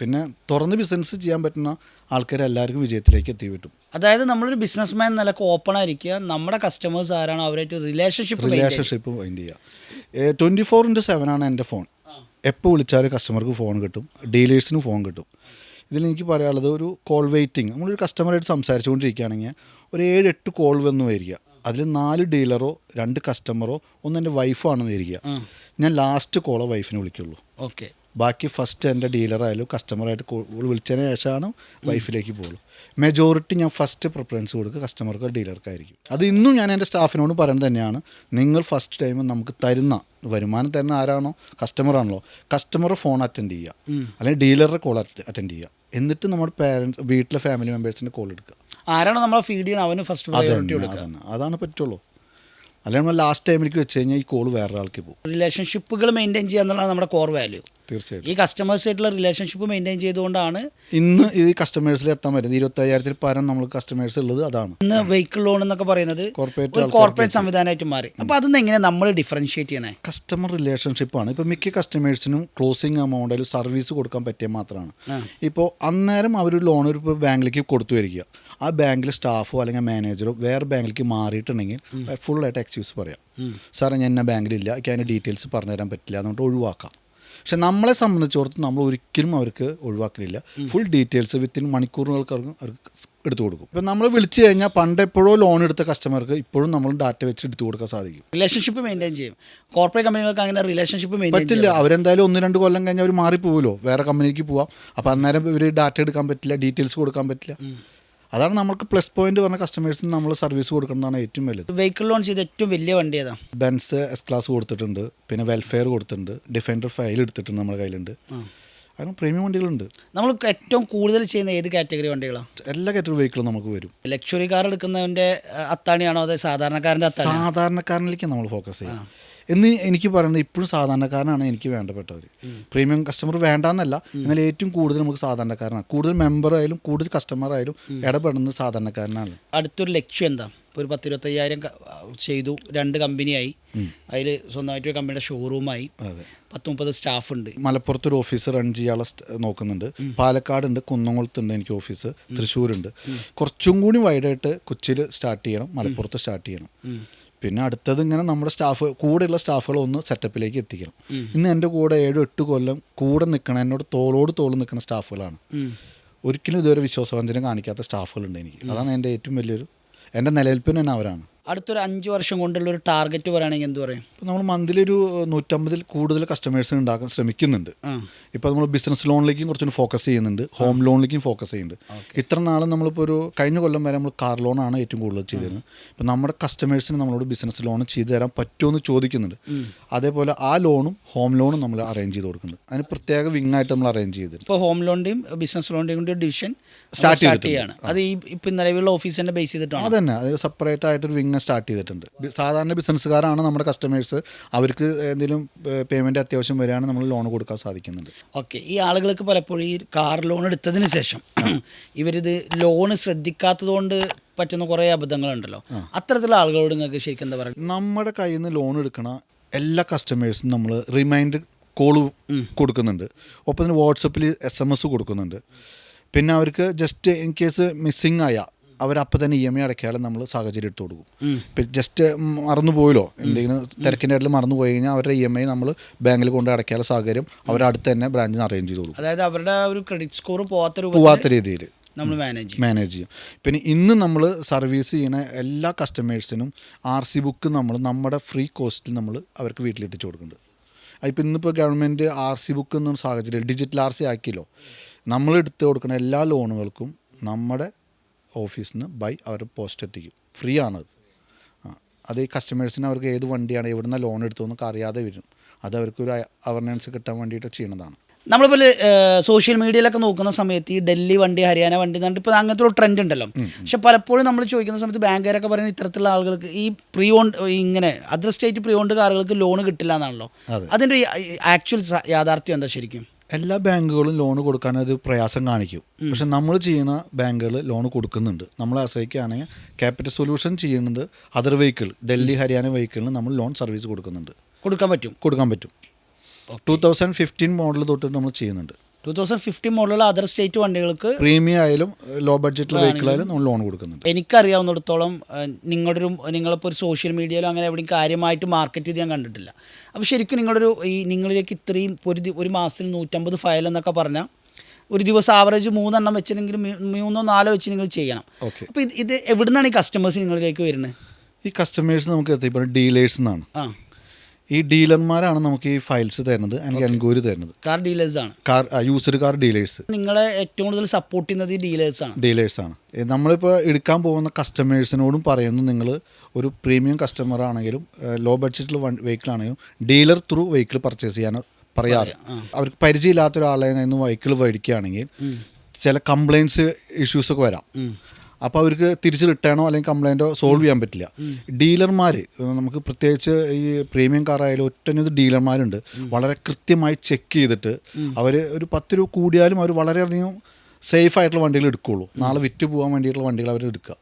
Speaker 1: പിന്നെ തുറന്ന് ബിസിനസ് ചെയ്യാൻ പറ്റുന്ന ആൾക്കാർ എല്ലാവർക്കും വിജയത്തിലേക്ക് എത്തി കിട്ടും.
Speaker 2: അതായത് നമ്മളൊരു ബിസിനസ് മാൻ നിലയ്ക്ക് ഓപ്പൺ ആയിരിക്കുക. നമ്മുടെ കസ്റ്റമേഴ്സ് ആരാണോ അവരായിട്ട് റിലേഷൻഷിപ്പ്
Speaker 1: റിലേഷൻഷിപ്പ് മൈൻഡ് ചെയ്യുക. ട്വന്റി ഫോർ ഇന്റു സെവൻ ആണ് എന്റെ ഫോൺ എപ്പോൾ വിളിച്ചാലും കസ്റ്റമർക്ക് ഫോൺ കിട്ടും. ഡീലേഴ്സിന് ഫോൺ കിട്ടും. ഇതിൽ എനിക്ക് പറയാനുള്ളത് ഒരു കോൾ വെയിറ്റിംഗ് നമ്മളൊരു കസ്റ്റമറായിട്ട് സംസാരിച്ചുകൊണ്ടിരിക്കുകയാണെങ്കിൽ ഒരു ഏഴ് എട്ട് കോൾ വന്നു വരിക. അതിൽ നാല് ഡീലറോ രണ്ട് കസ്റ്റമറോ ഒന്ന് എന്റെ വൈഫാണെന്ന് ഇരിക്കുക ഞാൻ ലാസ്റ്റ് കോളോ വൈഫിനെ വിളിക്കുള്ളൂ.
Speaker 2: ഓക്കെ
Speaker 1: ബാക്കി ഫസ്റ്റ് എന്റെ ഡീലറായാലും കസ്റ്റമറായിട്ട് വിളിച്ചതിന് ശേഷമാണ് വൈഫിലേക്ക് പോകുള്ളൂ മെജോറിറ്റി ഞാൻ ഫസ്റ്റ് പ്രിഫറൻസ് കൊടുക്കുക കസ്റ്റമർക്ക് ഡീലർക്കായിരിക്കും അത് ഇന്നും ഞാൻ എന്റെ സ്റ്റാഫിനോട് പറയുന്നത് തന്നെയാണ്. നിങ്ങൾ ഫസ്റ്റ് ടൈം നമുക്ക് തരുന്ന വരുമാനം തരുന്ന ആരാണോ? കസ്റ്റമറാണല്ലോ കസ്റ്റമർ ഫോൺ അറ്റൻഡ് ചെയ്യുക. അല്ലെങ്കിൽ ഡീലറുടെ കോൾ അറ്റൻഡ് ചെയ്യുക. എന്നിട്ട് നമ്മുടെ പേരൻസ് വീട്ടിലെ ഫാമിലി മെമ്പേഴ്സിന്റെ കോൾ എടുക്കുക.
Speaker 2: ആരാണോ നമ്മളെ ഫീഡ് ചെയ്യണം അവന് ഫസ്റ്റ്
Speaker 1: അതാണ് പറ്റുള്ളൂ. അല്ലെങ്കിൽ നമ്മൾ ലാസ്റ്റ് ടൈമിലേക്ക് വെച്ച് കഴിഞ്ഞാൽ ഈ കോൾ വേറെ ആൾക്ക് പോകും.
Speaker 2: റിലേഷൻഷിപ്പുകൾ മെയിന്റെയിൻ ചെയ്യുക എന്നുള്ളതാണ് നമ്മുടെ കോർ വാല്യൂ
Speaker 1: തീർച്ചയായിട്ടും.
Speaker 2: ഈ കസ്റ്റമേഴ്സായിട്ടുള്ള റിലേഷൻഷിപ്പ് മെയിന്റെയിൻ ചെയ്തുകൊണ്ടാണ്
Speaker 1: ഇന്ന് ഈ കസ്റ്റമേഴ്സിൽ എത്താൻ പറ്റുന്നത്. ഇരുപത്തയ്യായിരത്തിൽ പരം നമ്മൾ കസ്റ്റമേഴ്സ് ഉള്ളത് അതാണ്.
Speaker 2: ഇന്ന് വെഹിക്കിൾ ലോൺ എന്നൊക്കെ പറയുന്നത്
Speaker 1: കോർപ്പറേറ്റ്
Speaker 2: കോർപ്പറേറ്റ് സംവിധാനമായിട്ട് മാറി. അപ്പോൾ അതൊന്നും എങ്ങനെ നമ്മൾ ഡിഫറൻഷിയേറ്റ് ചെയ്യണേ?
Speaker 1: കസ്റ്റമർ റിലേഷൻഷിപ്പ് ആണ്. ഇപ്പോൾ മിക്ക കസ്റ്റമേഴ്സിനും ക്ലോസിങ് എമൗണ്ടിൽ സർവീസ് കൊടുക്കാൻ പറ്റിയ മാത്രമാണ്. ഇപ്പോൾ അന്നേരം അവർ ലോൺ ഒരു ബാങ്കിലേക്ക് കൊടുത്തു വരിക. ആ ബാങ്കിലെ സ്റ്റാഫോ അല്ലെങ്കിൽ മാനേജറോ വേറെ ബാങ്കിലേക്ക് മാറിയിട്ടുണ്ടെങ്കിൽ ഫുള്ളായിട്ട് എക്സ്ക്യൂസ് പറയാം. സാറേ ഞാൻ എന്നെ ബാങ്കിലില്ല. എനിക്ക് അതിന്റെ ഡീറ്റെയിൽസ് പറഞ്ഞു തരാൻ പറ്റില്ല എന്നുകൊണ്ട് ഒഴിവാക്കാം. പക്ഷെ നമ്മളെ സംബന്ധിച്ചിടത്തോളം നമ്മൾ ഒരിക്കലും അവർക്ക് ഒഴിവാക്കലില്ല. ഫുൾ ഡീറ്റെയിൽസ് വിത്തിൻ മണിക്കൂറുകൾക്ക് അവർക്ക് എടുത്തു കൊടുക്കും. ഇപ്പം നമ്മൾ വിളിച്ചു കഴിഞ്ഞാൽ പണ്ട് എപ്പോഴോ ലോൺ എടുത്ത കസ്റ്റമർക്ക് ഇപ്പോഴും നമ്മൾ ഡാറ്റ വെച്ച് എടുത്തു കൊടുക്കാൻ സാധിക്കും.
Speaker 2: റിലേഷൻഷിപ്പ് മെയിന്റെയിൻ ചെയ്യും. കോർപ്പറേറ്റ് കമ്പനികൾക്ക് അങ്ങനെ റിലേഷൻഷിപ്പ്
Speaker 1: പറ്റില്ല. അവരെന്തായാലും ഒന്ന് രണ്ട് കൊല്ലം കഴിഞ്ഞാൽ അവർ മാറിപ്പോവുമല്ലോ വേറെ കമ്പനിക്ക് പോവാം. അപ്പോൾ അന്നേരം ഇവർ ഡാറ്റ എടുക്കാൻ പറ്റില്ല. ഡീറ്റെയിൽസ് കൊടുക്കാൻ പറ്റില്ല. അതാണ് നമുക്ക് പ്ലസ് പോയിന്റ് പറഞ്ഞ കസ്റ്റമേഴ്സിന് നമ്മൾ സർവീസ് കൊടുക്കുന്നതാണ് ഏറ്റവും വലുത്.
Speaker 2: വെഹിക്കിൾ ലോൺ ചെയ്ത ഏറ്റവും വലിയ വണ്ടി ഏതാ?
Speaker 1: ബെൻസ് എസ് ക്ലാസ് കൊടുത്തിട്ടുണ്ട്. പിന്നെ വെൽഫെയർ കൊടുത്തിട്ടുണ്ട്. ഡിഫൻഡർ ഫയൽ എടുത്തിട്ടുണ്ട് നമ്മുടെ കയ്യിലുണ്ട്. അങ്ങനെ പ്രീമിയം വണ്ടികളുണ്ട്.
Speaker 2: നമ്മൾ ഏറ്റവും കൂടുതൽ ചെയ്യുന്ന ഏത് കാറ്റഗറി വണ്ടികളാണ്
Speaker 1: എല്ലാ കാറ്റഗറി വെഹിക്കിളും നമുക്ക് വരും.
Speaker 2: ലക്ഷറി കാർ എടുക്കുന്നതിന്റെ അത്താണിയാണോ അതെ സാധാരണക്കാരന്റെ അത്താണി
Speaker 1: സാധാരണക്കാരനിലേക്ക് നമ്മൾ ഫോക്കസ് ചെയ്യാം എന്ന് എനിക്ക് പറയുന്നത് ഇപ്പോഴും സാധാരണക്കാരനാണ് എനിക്ക് വേണ്ടപ്പെട്ടവർ പ്രീമിയം കസ്റ്റമർ വേണ്ടാന്നല്ല എന്നാൽ ഏറ്റവും കൂടുതൽ നമുക്ക് സാധാരണക്കാരനാണ്. കൂടുതൽ മെമ്പർ ആയാലും കൂടുതൽ കസ്റ്റമർ ആയാലും ഇടപെടുന്നത് സാധാരണക്കാരനാണ്.
Speaker 2: അടുത്തൊരു ലക്ഷ്യം എന്താ? ഇപ്പോൾ ഒരു പത്തിരുപത്തയ്യായിരം ചെയ്തു. രണ്ട് കമ്പനിയായി. അതിൽ സ്വന്തമായിട്ട് ഒരു കമ്പനിയുടെ ഷോറൂമായി പത്ത് മുപ്പത് സ്റ്റാഫ് ഉണ്ട്
Speaker 1: മലപ്പുറത്ത് ഒരു ഓഫീസ് റൺ ചെയ്യാനുള്ള നോക്കുന്നുണ്ട്. പാലക്കാടുണ്ട് കുന്നംകുളത്തുണ്ട് എനിക്ക് ഓഫീസ് തൃശ്ശൂരുണ്ട്. കുറച്ചും കൂടി വൈഡായിട്ട് കൊച്ചിയിൽ സ്റ്റാർട്ട് ചെയ്യണം മലപ്പുറത്ത് സ്റ്റാർട്ട് ചെയ്യണം. പിന്നെ അടുത്തത് ഇങ്ങനെ നമ്മുടെ സ്റ്റാഫ് കൂടെയുള്ള സ്റ്റാഫുകൾ ഒന്ന് സെറ്റപ്പിലേക്ക് എത്തിക്കണം. ഇന്ന് എന്റെ കൂടെ ഏഴ് എട്ട് കൊല്ലം കൂടെ നിൽക്കണം എന്നോട് തോളോട് തോൾ നിൽക്കുന്ന സ്റ്റാഫുകളാണ്. ഒരിക്കലും ഇതുവരെ വിശ്വാസവഞ്ചനം കാണിക്കാത്ത സ്റ്റാഫുകളുണ്ട് എനിക്ക്. അതാണ് എന്റെ ഏറ്റവും വലിയൊരു എന്റെ നിലനിൽപ്പിന് തന്നെ അവരാണ്.
Speaker 2: അടുത്തൊരു അഞ്ച് വർഷം കൊണ്ടുള്ള ഒരു ടാർഗറ്റ് പറയുകയാണെങ്കിൽ എന്ത് പറയും?
Speaker 1: ഇപ്പം നമ്മൾ മന്ത്ലി ഒരു നൂറ്റമ്പതിൽ കൂടുതൽ കസ്റ്റമേഴ്സിന് ഉണ്ടാക്കാൻ ശ്രമിക്കുന്നുണ്ട്. ഇപ്പോൾ നമ്മൾ ബിസിനസ് ലോണിലേക്കും കുറച്ചുകൂടി ഫോക്കസ് ചെയ്യുന്നുണ്ട്. ഹോം ലോണിലേക്കും ഫോക്കസ് ചെയ്യുന്നുണ്ട്. ഇത്ര നാളും നമ്മളിപ്പോൾ ഒരു കഴിഞ്ഞ കൊല്ലം വരെ നമ്മൾ കാർ ലോണാണ് ഏറ്റവും കൂടുതൽ ചെയ്തിരുന്നത് ഇപ്പം നമ്മുടെ കസ്റ്റമേഴ്സിന് നമ്മളോട് ബിസിനസ് ലോൺ ചെയ്തു തരാൻ പറ്റുമോ എന്ന് ചോദിക്കുന്നുണ്ട്. അതേപോലെ ആ ലോണും ഹോം ലോണും നമ്മൾ അറേഞ്ച് ചെയ്ത് കൊടുക്കുന്നുണ്ട്. അതിന് പ്രത്യേക വിങ് ആയിട്ട് നമ്മൾ അറേഞ്ച് ചെയ്തിട്ടുണ്ട്
Speaker 2: ഇപ്പോൾ ഹോം ലോണിന്റെയും ബിസിനസ് ലോണിന്റെയും കൂടി ഡിവിഷൻ സ്റ്റാർട്ട്. ചെയ്യാണ്. അത് ഈ ഇപ്പം നിലവിലുള്ള ഓഫീസിന്റെ ബേസ് ചെയ്തിട്ടാണ്?
Speaker 1: അതന്നെ. അത് സെപ്പറേറ്റ് ആയിട്ടൊരു വിങ് സ്റ്റാർട്ട് ചെയ്തിട്ടുണ്ട്. സാധാരണ ബിസിനസ്സുകാരാണ് നമ്മുടെ കസ്റ്റമേഴ്സ് അവർക്ക് എന്തെങ്കിലും പേയ്മെന്റ് അത്യാവശ്യം വരികയാണ് നമ്മൾ ലോൺ കൊടുക്കാൻ സാധിക്കുന്നുണ്ട്.
Speaker 2: ഓക്കെ ഈ ആളുകൾക്ക് പലപ്പോഴും ഈ കാർ ലോൺ എടുത്തതിന് ശേഷം ഇവരിത് ലോണ് ശ്രദ്ധിക്കാത്തതുകൊണ്ട് പറ്റുന്ന കുറേ അബദ്ധങ്ങളുണ്ടല്ലോ. അത്തരത്തിലുള്ള ആളുകളോട് നിങ്ങൾക്ക് ശരിക്കും എന്താ പറയുക
Speaker 1: നമ്മുടെ കയ്യിൽ നിന്ന് ലോൺ എടുക്കണ എല്ലാ കസ്റ്റമേഴ്സും നമ്മൾ റിമൈൻഡ് കോൾ കൊടുക്കുന്നുണ്ട്. ഒപ്പം തന്നെ വാട്സപ്പിൽ എസ് എം എസ് കൊടുക്കുന്നുണ്ട്. പിന്നെ അവർക്ക് ജസ്റ്റ് ഇൻ കേസ് മിസ്സിങ് ആയ അവരപ്പോൾ തന്നെ ഇ എം ഐ അടയ്ക്കാതെ നമ്മൾ സാഹചര്യം എടുത്തു കൊടുക്കും. ഇപ്പം ജസ്റ്റ് മറന്നു പോയല്ലോ എന്തെങ്കിലും തിരക്കിന്റെ ഇടയിൽ മറന്നു പോയി കഴിഞ്ഞാൽ അവരുടെ ഇ എം ഐ നമ്മൾ ബാങ്കിൽ കൊണ്ട് അടയ്ക്കാനുള്ള സാഹചര്യം അവരടുത്ത് തന്നെ ബ്രാഞ്ചിന് അറേഞ്ച് ചെയ്ത് കൊടുക്കും.
Speaker 2: അതായത് അവരുടെ ഒരു ക്രെഡിറ്റ് സ്കോർ പോവാത്ത
Speaker 1: പോവാത്ത രീതിയിൽ
Speaker 2: നമ്മൾ മാനേജ് ചെയ്യും.
Speaker 1: മാനേജ് ചെയ്യും. പിന്നെ ഇന്ന് നമ്മൾ സർവീസ് ചെയ്യുന്ന എല്ലാ കസ്റ്റമേഴ്സിനും ആർ സി ബുക്ക് നമ്മൾ നമ്മുടെ ഫ്രീ കോസ്റ്റിൽ നമ്മൾ അവർക്ക് വീട്ടിലെത്തിച്ചു കൊടുക്കുന്നുണ്ട് അതിപ്പോൾ ഇന്നിപ്പോൾ ഗവൺമെന്റ് ആർ സി ബുക്ക് എന്ന സാഹചര്യം ഡിജിറ്റൽ ആർ സി ആക്കിയല്ലോ? നമ്മൾ എടുത്ത് കൊടുക്കുന്ന എല്ലാ ലോണുകൾക്കും നമ്മുടെ ഓഫീസിൽ നിന്ന് ബൈ അവർ പോസ്റ്റ് എത്തിക്കും. ഫ്രീ ആണത് അത് ഈ കസ്റ്റമേഴ്സിന് അവർക്ക് ഏത് വണ്ടിയാണ് എവിടുന്ന ലോൺ എടുത്തതെന്നൊക്കെ അറിയാതെ വരും. അത് അവർക്കൊരു അവർനെസ് കിട്ടാൻ വേണ്ടിയിട്ട് ചെയ്യുന്നതാണ്
Speaker 2: നമ്മളിപ്പോൾ സോഷ്യൽ മീഡിയയിലൊക്കെ നോക്കുന്ന സമയത്ത് ഈ ഡൽഹി വണ്ടി ഹരിയാന വണ്ടി എന്ന് പറഞ്ഞിട്ട് ഇപ്പോൾ അങ്ങനത്തെ ഒരു ട്രെൻഡ് ഉണ്ടല്ലോ. പക്ഷെ പലപ്പോഴും നമ്മൾ ചോദിക്കുന്ന സമയത്ത് ബാങ്കുകാരൊക്കെ പറയുന്നത് ഇത്തരത്തിലുള്ള ആളുകൾക്ക് ഈ പ്രീ ഓൺ ഇങ്ങനെ അതർ സ്റ്റേറ്റ് പ്രീ ഓൺഡ് കാറുകൾക്ക് ലോൺ കിട്ടില്ല എന്നാണല്ലോ. അതിന്റെ ആക്ച്വൽ യാഥാർത്ഥ്യം എന്താ ശരിക്കും?
Speaker 1: എല്ലാ ബാങ്കുകളും ലോൺ കൊടുക്കാൻ അത് പ്രയാസം കാണിക്കും. പക്ഷെ നമ്മൾ ചെയ്യുന്ന ബാങ്കുകൾ ലോൺ കൊടുക്കുന്നുണ്ട്. നമ്മൾ ആശ്രയിക്കുകയാണെങ്കിൽ ക്യാപിറ്റൽ സൊല്യൂഷൻ ചെയ്യുന്നത് അതർ വെഹിക്കിൾ ഡൽഹി ഹരിയാന വെഹിക്കിളിന് നമ്മൾ ലോൺ സർവീസ് കൊടുക്കുന്നുണ്ട്.
Speaker 2: കൊടുക്കാൻ പറ്റും.
Speaker 1: കൊടുക്കാൻ പറ്റും. ടൂ തൗസൻഡ് ഫിഫ്റ്റീൻ മോഡൽ തൊട്ട് നമ്മൾ ചെയ്യുന്നുണ്ട്.
Speaker 2: ടൂ തൗസൻഡ് ഫിഫ്റ്റി മോഡലുള്ള അതർ സ്റ്റേറ്റ് വണ്ടികൾക്ക്
Speaker 1: പ്രീമിയം ആയാലും ലോ ബഡ്ജറ്റ് വെഹിക്കിളായാലും നമ്മൾ ലോൺ കൊടുക്കുന്നുണ്ട്.
Speaker 2: എനിക്കറിയാവുന്നിടത്തോളം നിങ്ങളുടെ ഒരു നിങ്ങളിപ്പോൾ ഒരു സോഷ്യൽ മീഡിയയിലോ അങ്ങനെ എവിടെയും കാര്യമായിട്ട് മാർക്കറ്റ് ചെയ്ത് ഞാൻ കണ്ടിട്ടില്ല. അപ്പോൾ ശരിക്കും നിങ്ങളുടെ ഒരു ഈ നിങ്ങളിലേക്ക് ഇത്രയും ഒരു ഒരു മാസത്തിൽ നൂറ്റമ്പത് ഫയൽ എന്നൊക്കെ പറഞ്ഞാൽ ഒരു ദിവസം ആവറേജ് മൂന്നെണ്ണം വെച്ചിരുന്നെങ്കിൽ മൂന്നോ നാലോ വെച്ച് നിങ്ങൾ ചെയ്യണം.
Speaker 1: ഓക്കെ
Speaker 2: അപ്പോൾ ഇത് ഇത് എവിടുന്നാണ് ഈ കസ്റ്റമേഴ്സ് നിങ്ങളിലേക്ക് വരുന്നത്?
Speaker 1: ഈ കസ്റ്റമേഴ്സ് നമുക്ക് എത്തിപ്പോൾ ഡീലേഴ്സ് എന്നാണ്
Speaker 2: ആ.
Speaker 1: ഈ ഡീലർമാരാണ് നമുക്ക് ഈ ഫയൽസ് തരുന്നത് എനിക്ക് തരുന്നത്.
Speaker 2: കാർ ഡീലേഴ്സ് ആണ്.
Speaker 1: കാർ യൂസർ കാർ ഡീലേഴ്സ്
Speaker 2: നിങ്ങളെ ഏറ്റവും കൂടുതൽ സപ്പോർട്ട് ചെയ്യുന്നത് ഈ ഡീലേഴ്സ്
Speaker 1: ആണ്. ഡീലേഴ്സ് ആണ്. നമ്മളിപ്പോൾ എടുക്കാൻ പോകുന്ന കസ്റ്റമേഴ്സിനോടും പറയുന്നു നിങ്ങൾ ഒരു പ്രീമിയം കസ്റ്റമർ ആണെങ്കിലും ലോ ബഡ്ജറ്റിൽ വെഹിക്കിൾ ആണെങ്കിലും ഡീലർ ത്രൂ വെഹിക്കിൾ പർച്ചേസ് ചെയ്യാൻ പറയാറ്. അവർക്ക് പരിചയമില്ലാത്ത ഒരാളെ നിന്ന് വെഹിക്കിൾ മേടിക്കുകയാണെങ്കിൽ ചില കംപ്ലയിൻസ് ഇഷ്യൂസൊക്കെ വരാം. അപ്പോൾ അവർക്ക് തിരിച്ച് റിട്ടേണോ അല്ലെങ്കിൽ കംപ്ലയിന്റോ സോൾവ് ചെയ്യാൻ പറ്റില്ല. ഡീലർമാർ നമുക്ക് പ്രത്യേകിച്ച് ഈ പ്രീമിയം കാർ ആയാലും ഒറ്റനത് ഡീലർമാരുണ്ട്. വളരെ കൃത്യമായി ചെക്ക് ചെയ്തിട്ട് അവർ ഒരു പത്ത് രൂപ കൂടിയാലും അവർ വളരെയധികം സേഫ് ആയിട്ടുള്ള വണ്ടികൾ എടുക്കുകയുള്ളൂ നാളെ വിറ്റ് പോകാൻ വേണ്ടിയിട്ടുള്ള വണ്ടികൾ അവർ എടുക്കുക.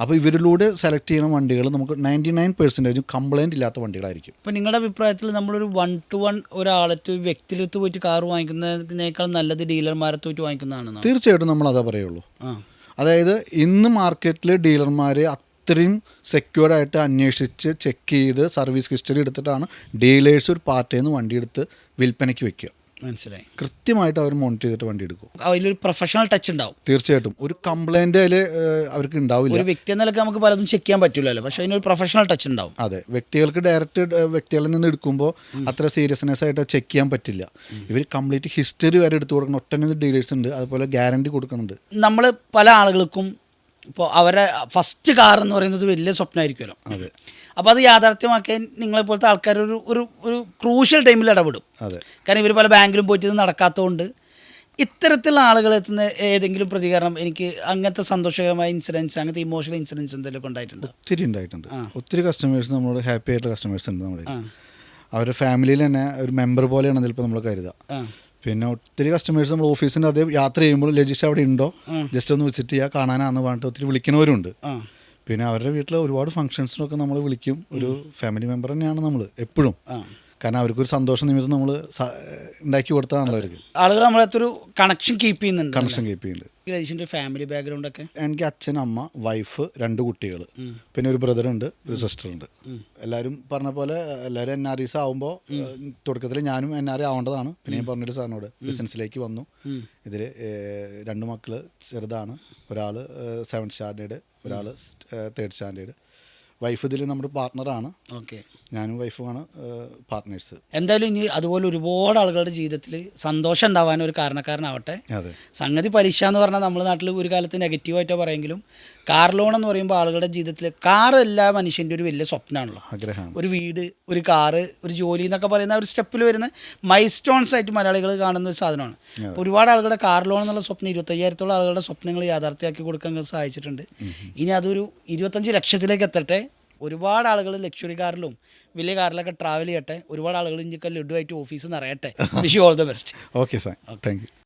Speaker 1: അപ്പോൾ ഇവരിലൂടെ സെലക്ട് ചെയ്യുന്ന വണ്ടികൾ നമുക്ക് നയന്റി നയൻ പെർസെന്റേജും കംപ്ലൈന്റ് ഇല്ലാത്ത വണ്ടികളായിരിക്കും.
Speaker 2: അപ്പോൾ നിങ്ങളുടെ അഭിപ്രായത്തിൽ നമ്മളൊരു വൺ ടു വൺ ഒരാളത്ത് വ്യക്തിയിലെടുത്ത് പോയിട്ട് കാർ വാങ്ങിക്കുന്നതിനേക്കാൾ നല്ലത് ഡീലർമാരത്ത് പോയിട്ട് വാങ്ങിക്കുന്നതാണ്
Speaker 1: തീർച്ചയായിട്ടും നമ്മൾ അതേ പറയുള്ളൂ.
Speaker 2: ആ.
Speaker 1: അതായത് ഇന്ന് മാർക്കറ്റിൽ ഡീലർമാർ അത്രയും സെക്യൂർഡായിട്ട് അന്വേഷിച്ച് ചെക്ക് ചെയ്ത് സർവീസ് ഹിസ്റ്ററി എടുത്തിട്ടാണ് ഡീലേഴ്സ് ഒരു പാർട്ടിയിൽ നിന്ന് വണ്ടി എടുത്ത് വിൽപ്പനയ്ക്ക് വെക്കുക.
Speaker 2: മനസ്സിലായി.
Speaker 1: കൃത്യമായിട്ട് അവർ മോണിറ്റർ ചെയ്തിട്ട് വണ്ടി എടുക്കും.
Speaker 2: അതിലൊരു പ്രൊഫഷണൽ ടച്ച് ഉണ്ടാവും.
Speaker 1: തീർച്ചയായിട്ടും. ഒരു കംപ്ലൈന്റ് അതിൽ അവർക്ക് ഉണ്ടാവില്ല.
Speaker 2: ഒരു വ്യക്തി എന്ന നിലയ്ക്ക് നമുക്ക് പലതും ചെക്ക് ചെയ്യാൻ പറ്റില്ലല്ലോ പക്ഷെ അതിനൊരു പ്രൊഫഷണൽ ടച്ച് ഉണ്ടാവും.
Speaker 1: അതെ. വ്യക്തികൾക്ക് ഡയറക്റ്റ് വ്യക്തികളിൽ നിന്ന് എടുക്കുമ്പോൾ അത്ര സീരിയസ്നെസ് ആയിട്ട് ചെക്ക് ചെയ്യാൻ പറ്റില്ല. ഇവർ കംപ്ലീറ്റ് ഹിസ്റ്ററി വരെ എടുത്തു കൊടുക്കുന്ന ഒട്ടനവധി ഡീലേഴ്സ് ഉണ്ട്. അതുപോലെ ഗ്യാരണ്ടി കൊടുക്കുന്നുണ്ട്.
Speaker 2: നമ്മൾ പല ആളുകൾക്കും ഇപ്പോൾ അവരെ ഫസ്റ്റ് കാർ എന്ന് പറയുന്നത് വലിയ സ്വപ്നമായിരിക്കുമല്ലോ
Speaker 1: അതെ.
Speaker 2: അപ്പോൾ അത് യാഥാർത്ഥ്യമാക്കാൻ നിങ്ങളെപ്പോലത്തെ ആൾക്കാർ ഒരു ഒരു ഒരു ക്രൂഷ്യൽ ടൈമിൽ ഇടപെടും.
Speaker 1: അതെ.
Speaker 2: കാരണം ഇവർ പല ബാങ്കിലും പോയിട്ട് ഇത് നടക്കാത്തതുകൊണ്ട് ഇത്തരത്തിലുള്ള ആളുകൾ എത്തുന്ന ഏതെങ്കിലും പ്രതികരണം എനിക്ക് അങ്ങനത്തെ സന്തോഷകരമായ ഇൻസിഡൻസ് അങ്ങനത്തെ ഇമോഷണൽ ഇൻസിഡൻസ് എന്തെങ്കിലും ഉണ്ടായിട്ടുണ്ട്.
Speaker 1: ഒത്തിരി ഉണ്ടായിട്ടുണ്ട്. ഒത്തിരി കസ്റ്റമേഴ്സ് നമ്മളോട് ഹാപ്പി ആയിട്ടുള്ള കസ്റ്റമേഴ്സ് ഉണ്ട് നമ്മുടെ അവരുടെ ഫാമിലിയിൽ തന്നെ ഒരു മെമ്പർ പോലെയാണ് ചിലപ്പോൾ നമ്മൾ കരുതുക. പിന്നെ ഒത്തിരി കസ്റ്റമേഴ്സ് നമ്മൾ ഓഫീസിന്റെ അതേ യാത്ര ചെയ്യുമ്പോൾ ലജിസ്റ്റ് അവിടെ ഉണ്ടോ? ജസ്റ്റ് ഒന്ന് വിസിറ്റ് ചെയ്യുക കാണാനാന്ന് പറഞ്ഞിട്ട് ഒത്തിരി വിളിക്കുന്നവരുണ്ട്. പിന്നെ അവരുടെ വീട്ടിൽ ഒരുപാട് ഫംഗ്ഷൻസിനൊക്കെ നമ്മൾ വിളിക്കും. ഒരു ഫാമിലി മെമ്പർ തന്നെയാണ് നമ്മൾ എപ്പോഴും. കാരണം അവർക്കൊരു സന്തോഷ നിമിത്തം നമ്മൾ ഉണ്ടാക്കി കൊടുത്തതാണല്ലോ അവർക്ക്.
Speaker 2: ആളുകൾ നമ്മളത്തൊരു കണക്ഷൻ കീപ്പ് ചെയ്യുന്നുണ്ട്
Speaker 1: കണക്ഷൻ കീപ്പ് ചെയ്യുന്നുണ്ട്.
Speaker 2: രജീഷിന്റെ ഫാമിലി ബാക്ക്ഗ്രൗണ്ട് ഒക്കെ?
Speaker 1: എനിക്ക് അച്ഛൻ അമ്മ വൈഫ് രണ്ട് കുട്ടികൾ പിന്നെ ഒരു ബ്രദർ ഉണ്ട് ഒരു സിസ്റ്റർ ഉണ്ട്. എല്ലാവരും പറഞ്ഞ പോലെ എല്ലാവരും എൻ ആർ ഇസ് ആവുമ്പോൾ തുടക്കത്തിൽ ഞാനും എൻ ആർ ഐ ആവേണ്ടതാണ്. പിന്നെ ഞാൻ പറഞ്ഞൊരു സാറിനോട് ബിസിനസ്സിലേക്ക് വന്നു. ഇതിൽ രണ്ട് മക്കൾ ചെറുതാണ്. ഒരാൾ സെവൻ സ്റ്റാൻഡേർഡ് ഒരാൾ തേർഡ് സ്റ്റാൻഡേർഡ് വൈഫ് ഇതിൽ നമ്മുടെ പാർട്ട്ണറാണ്.
Speaker 2: ഓക്കെ.
Speaker 1: ഞാനും വൈഫുമാണ് പാർട്ട്നേഴ്സ്.
Speaker 2: എന്തായാലും ഇനി അതുപോലെ ഒരുപാട് ആളുകളുടെ ജീവിതത്തിൽ സന്തോഷം ഉണ്ടാവാൻ ഒരു കാരണക്കാരനാവട്ടെ.
Speaker 1: അതെ.
Speaker 2: സംഗതി പലിശ എന്ന് പറഞ്ഞാൽ നമ്മുടെ നാട്ടിൽ ഒരു കാലത്ത് നെഗറ്റീവായിട്ടോ പറയെങ്കിലും കാർ ലോൺ എന്ന് പറയുമ്പോൾ ആളുകളുടെ ജീവിതത്തിൽ കാർ എല്ലാ മനുഷ്യന്റെ ഒരു വലിയ സ്വപ്നമാണല്ലോ.
Speaker 1: ആഗ്രഹമാണ്.
Speaker 2: ഒരു വീട് ഒരു കാറ് ഒരു ജോലി എന്നൊക്കെ പറയുന്ന ഒരു സ്റ്റെപ്പിൽ വരുന്ന മൈ സ്റ്റോൺസ് ആയിട്ട് മലയാളികൾ കാണുന്ന ഒരു സാധനമാണ്. ഒരുപാട് ആളുകളുടെ കാർ ലോൺ എന്നുള്ള സ്വപ്നം ഇരുപത്തയ്യായിരത്തോളം ആളുകളുടെ സ്വപ്നങ്ങൾ യാഥാർത്ഥ്യമാക്കി കൊടുക്കാൻ സഹായിച്ചിട്ടുണ്ട് ഇനി അതൊരു ഇരുപത്തഞ്ച് ലക്ഷത്തിലേക്ക് എത്തട്ടെ. ഒരുപാട് ആളുകൾ ലക്ഷറി കാറിലും വലിയ കാറിലൊക്കെ ട്രാവൽ ചെയ്യട്ടെ. ഒരുപാട് ആളുകൾ ഇഞ്ചിക്കൽ ലഡു ആയിട്ട് ഓഫീസിൽ നിറയട്ടെ wish all the best
Speaker 1: okay sir thank you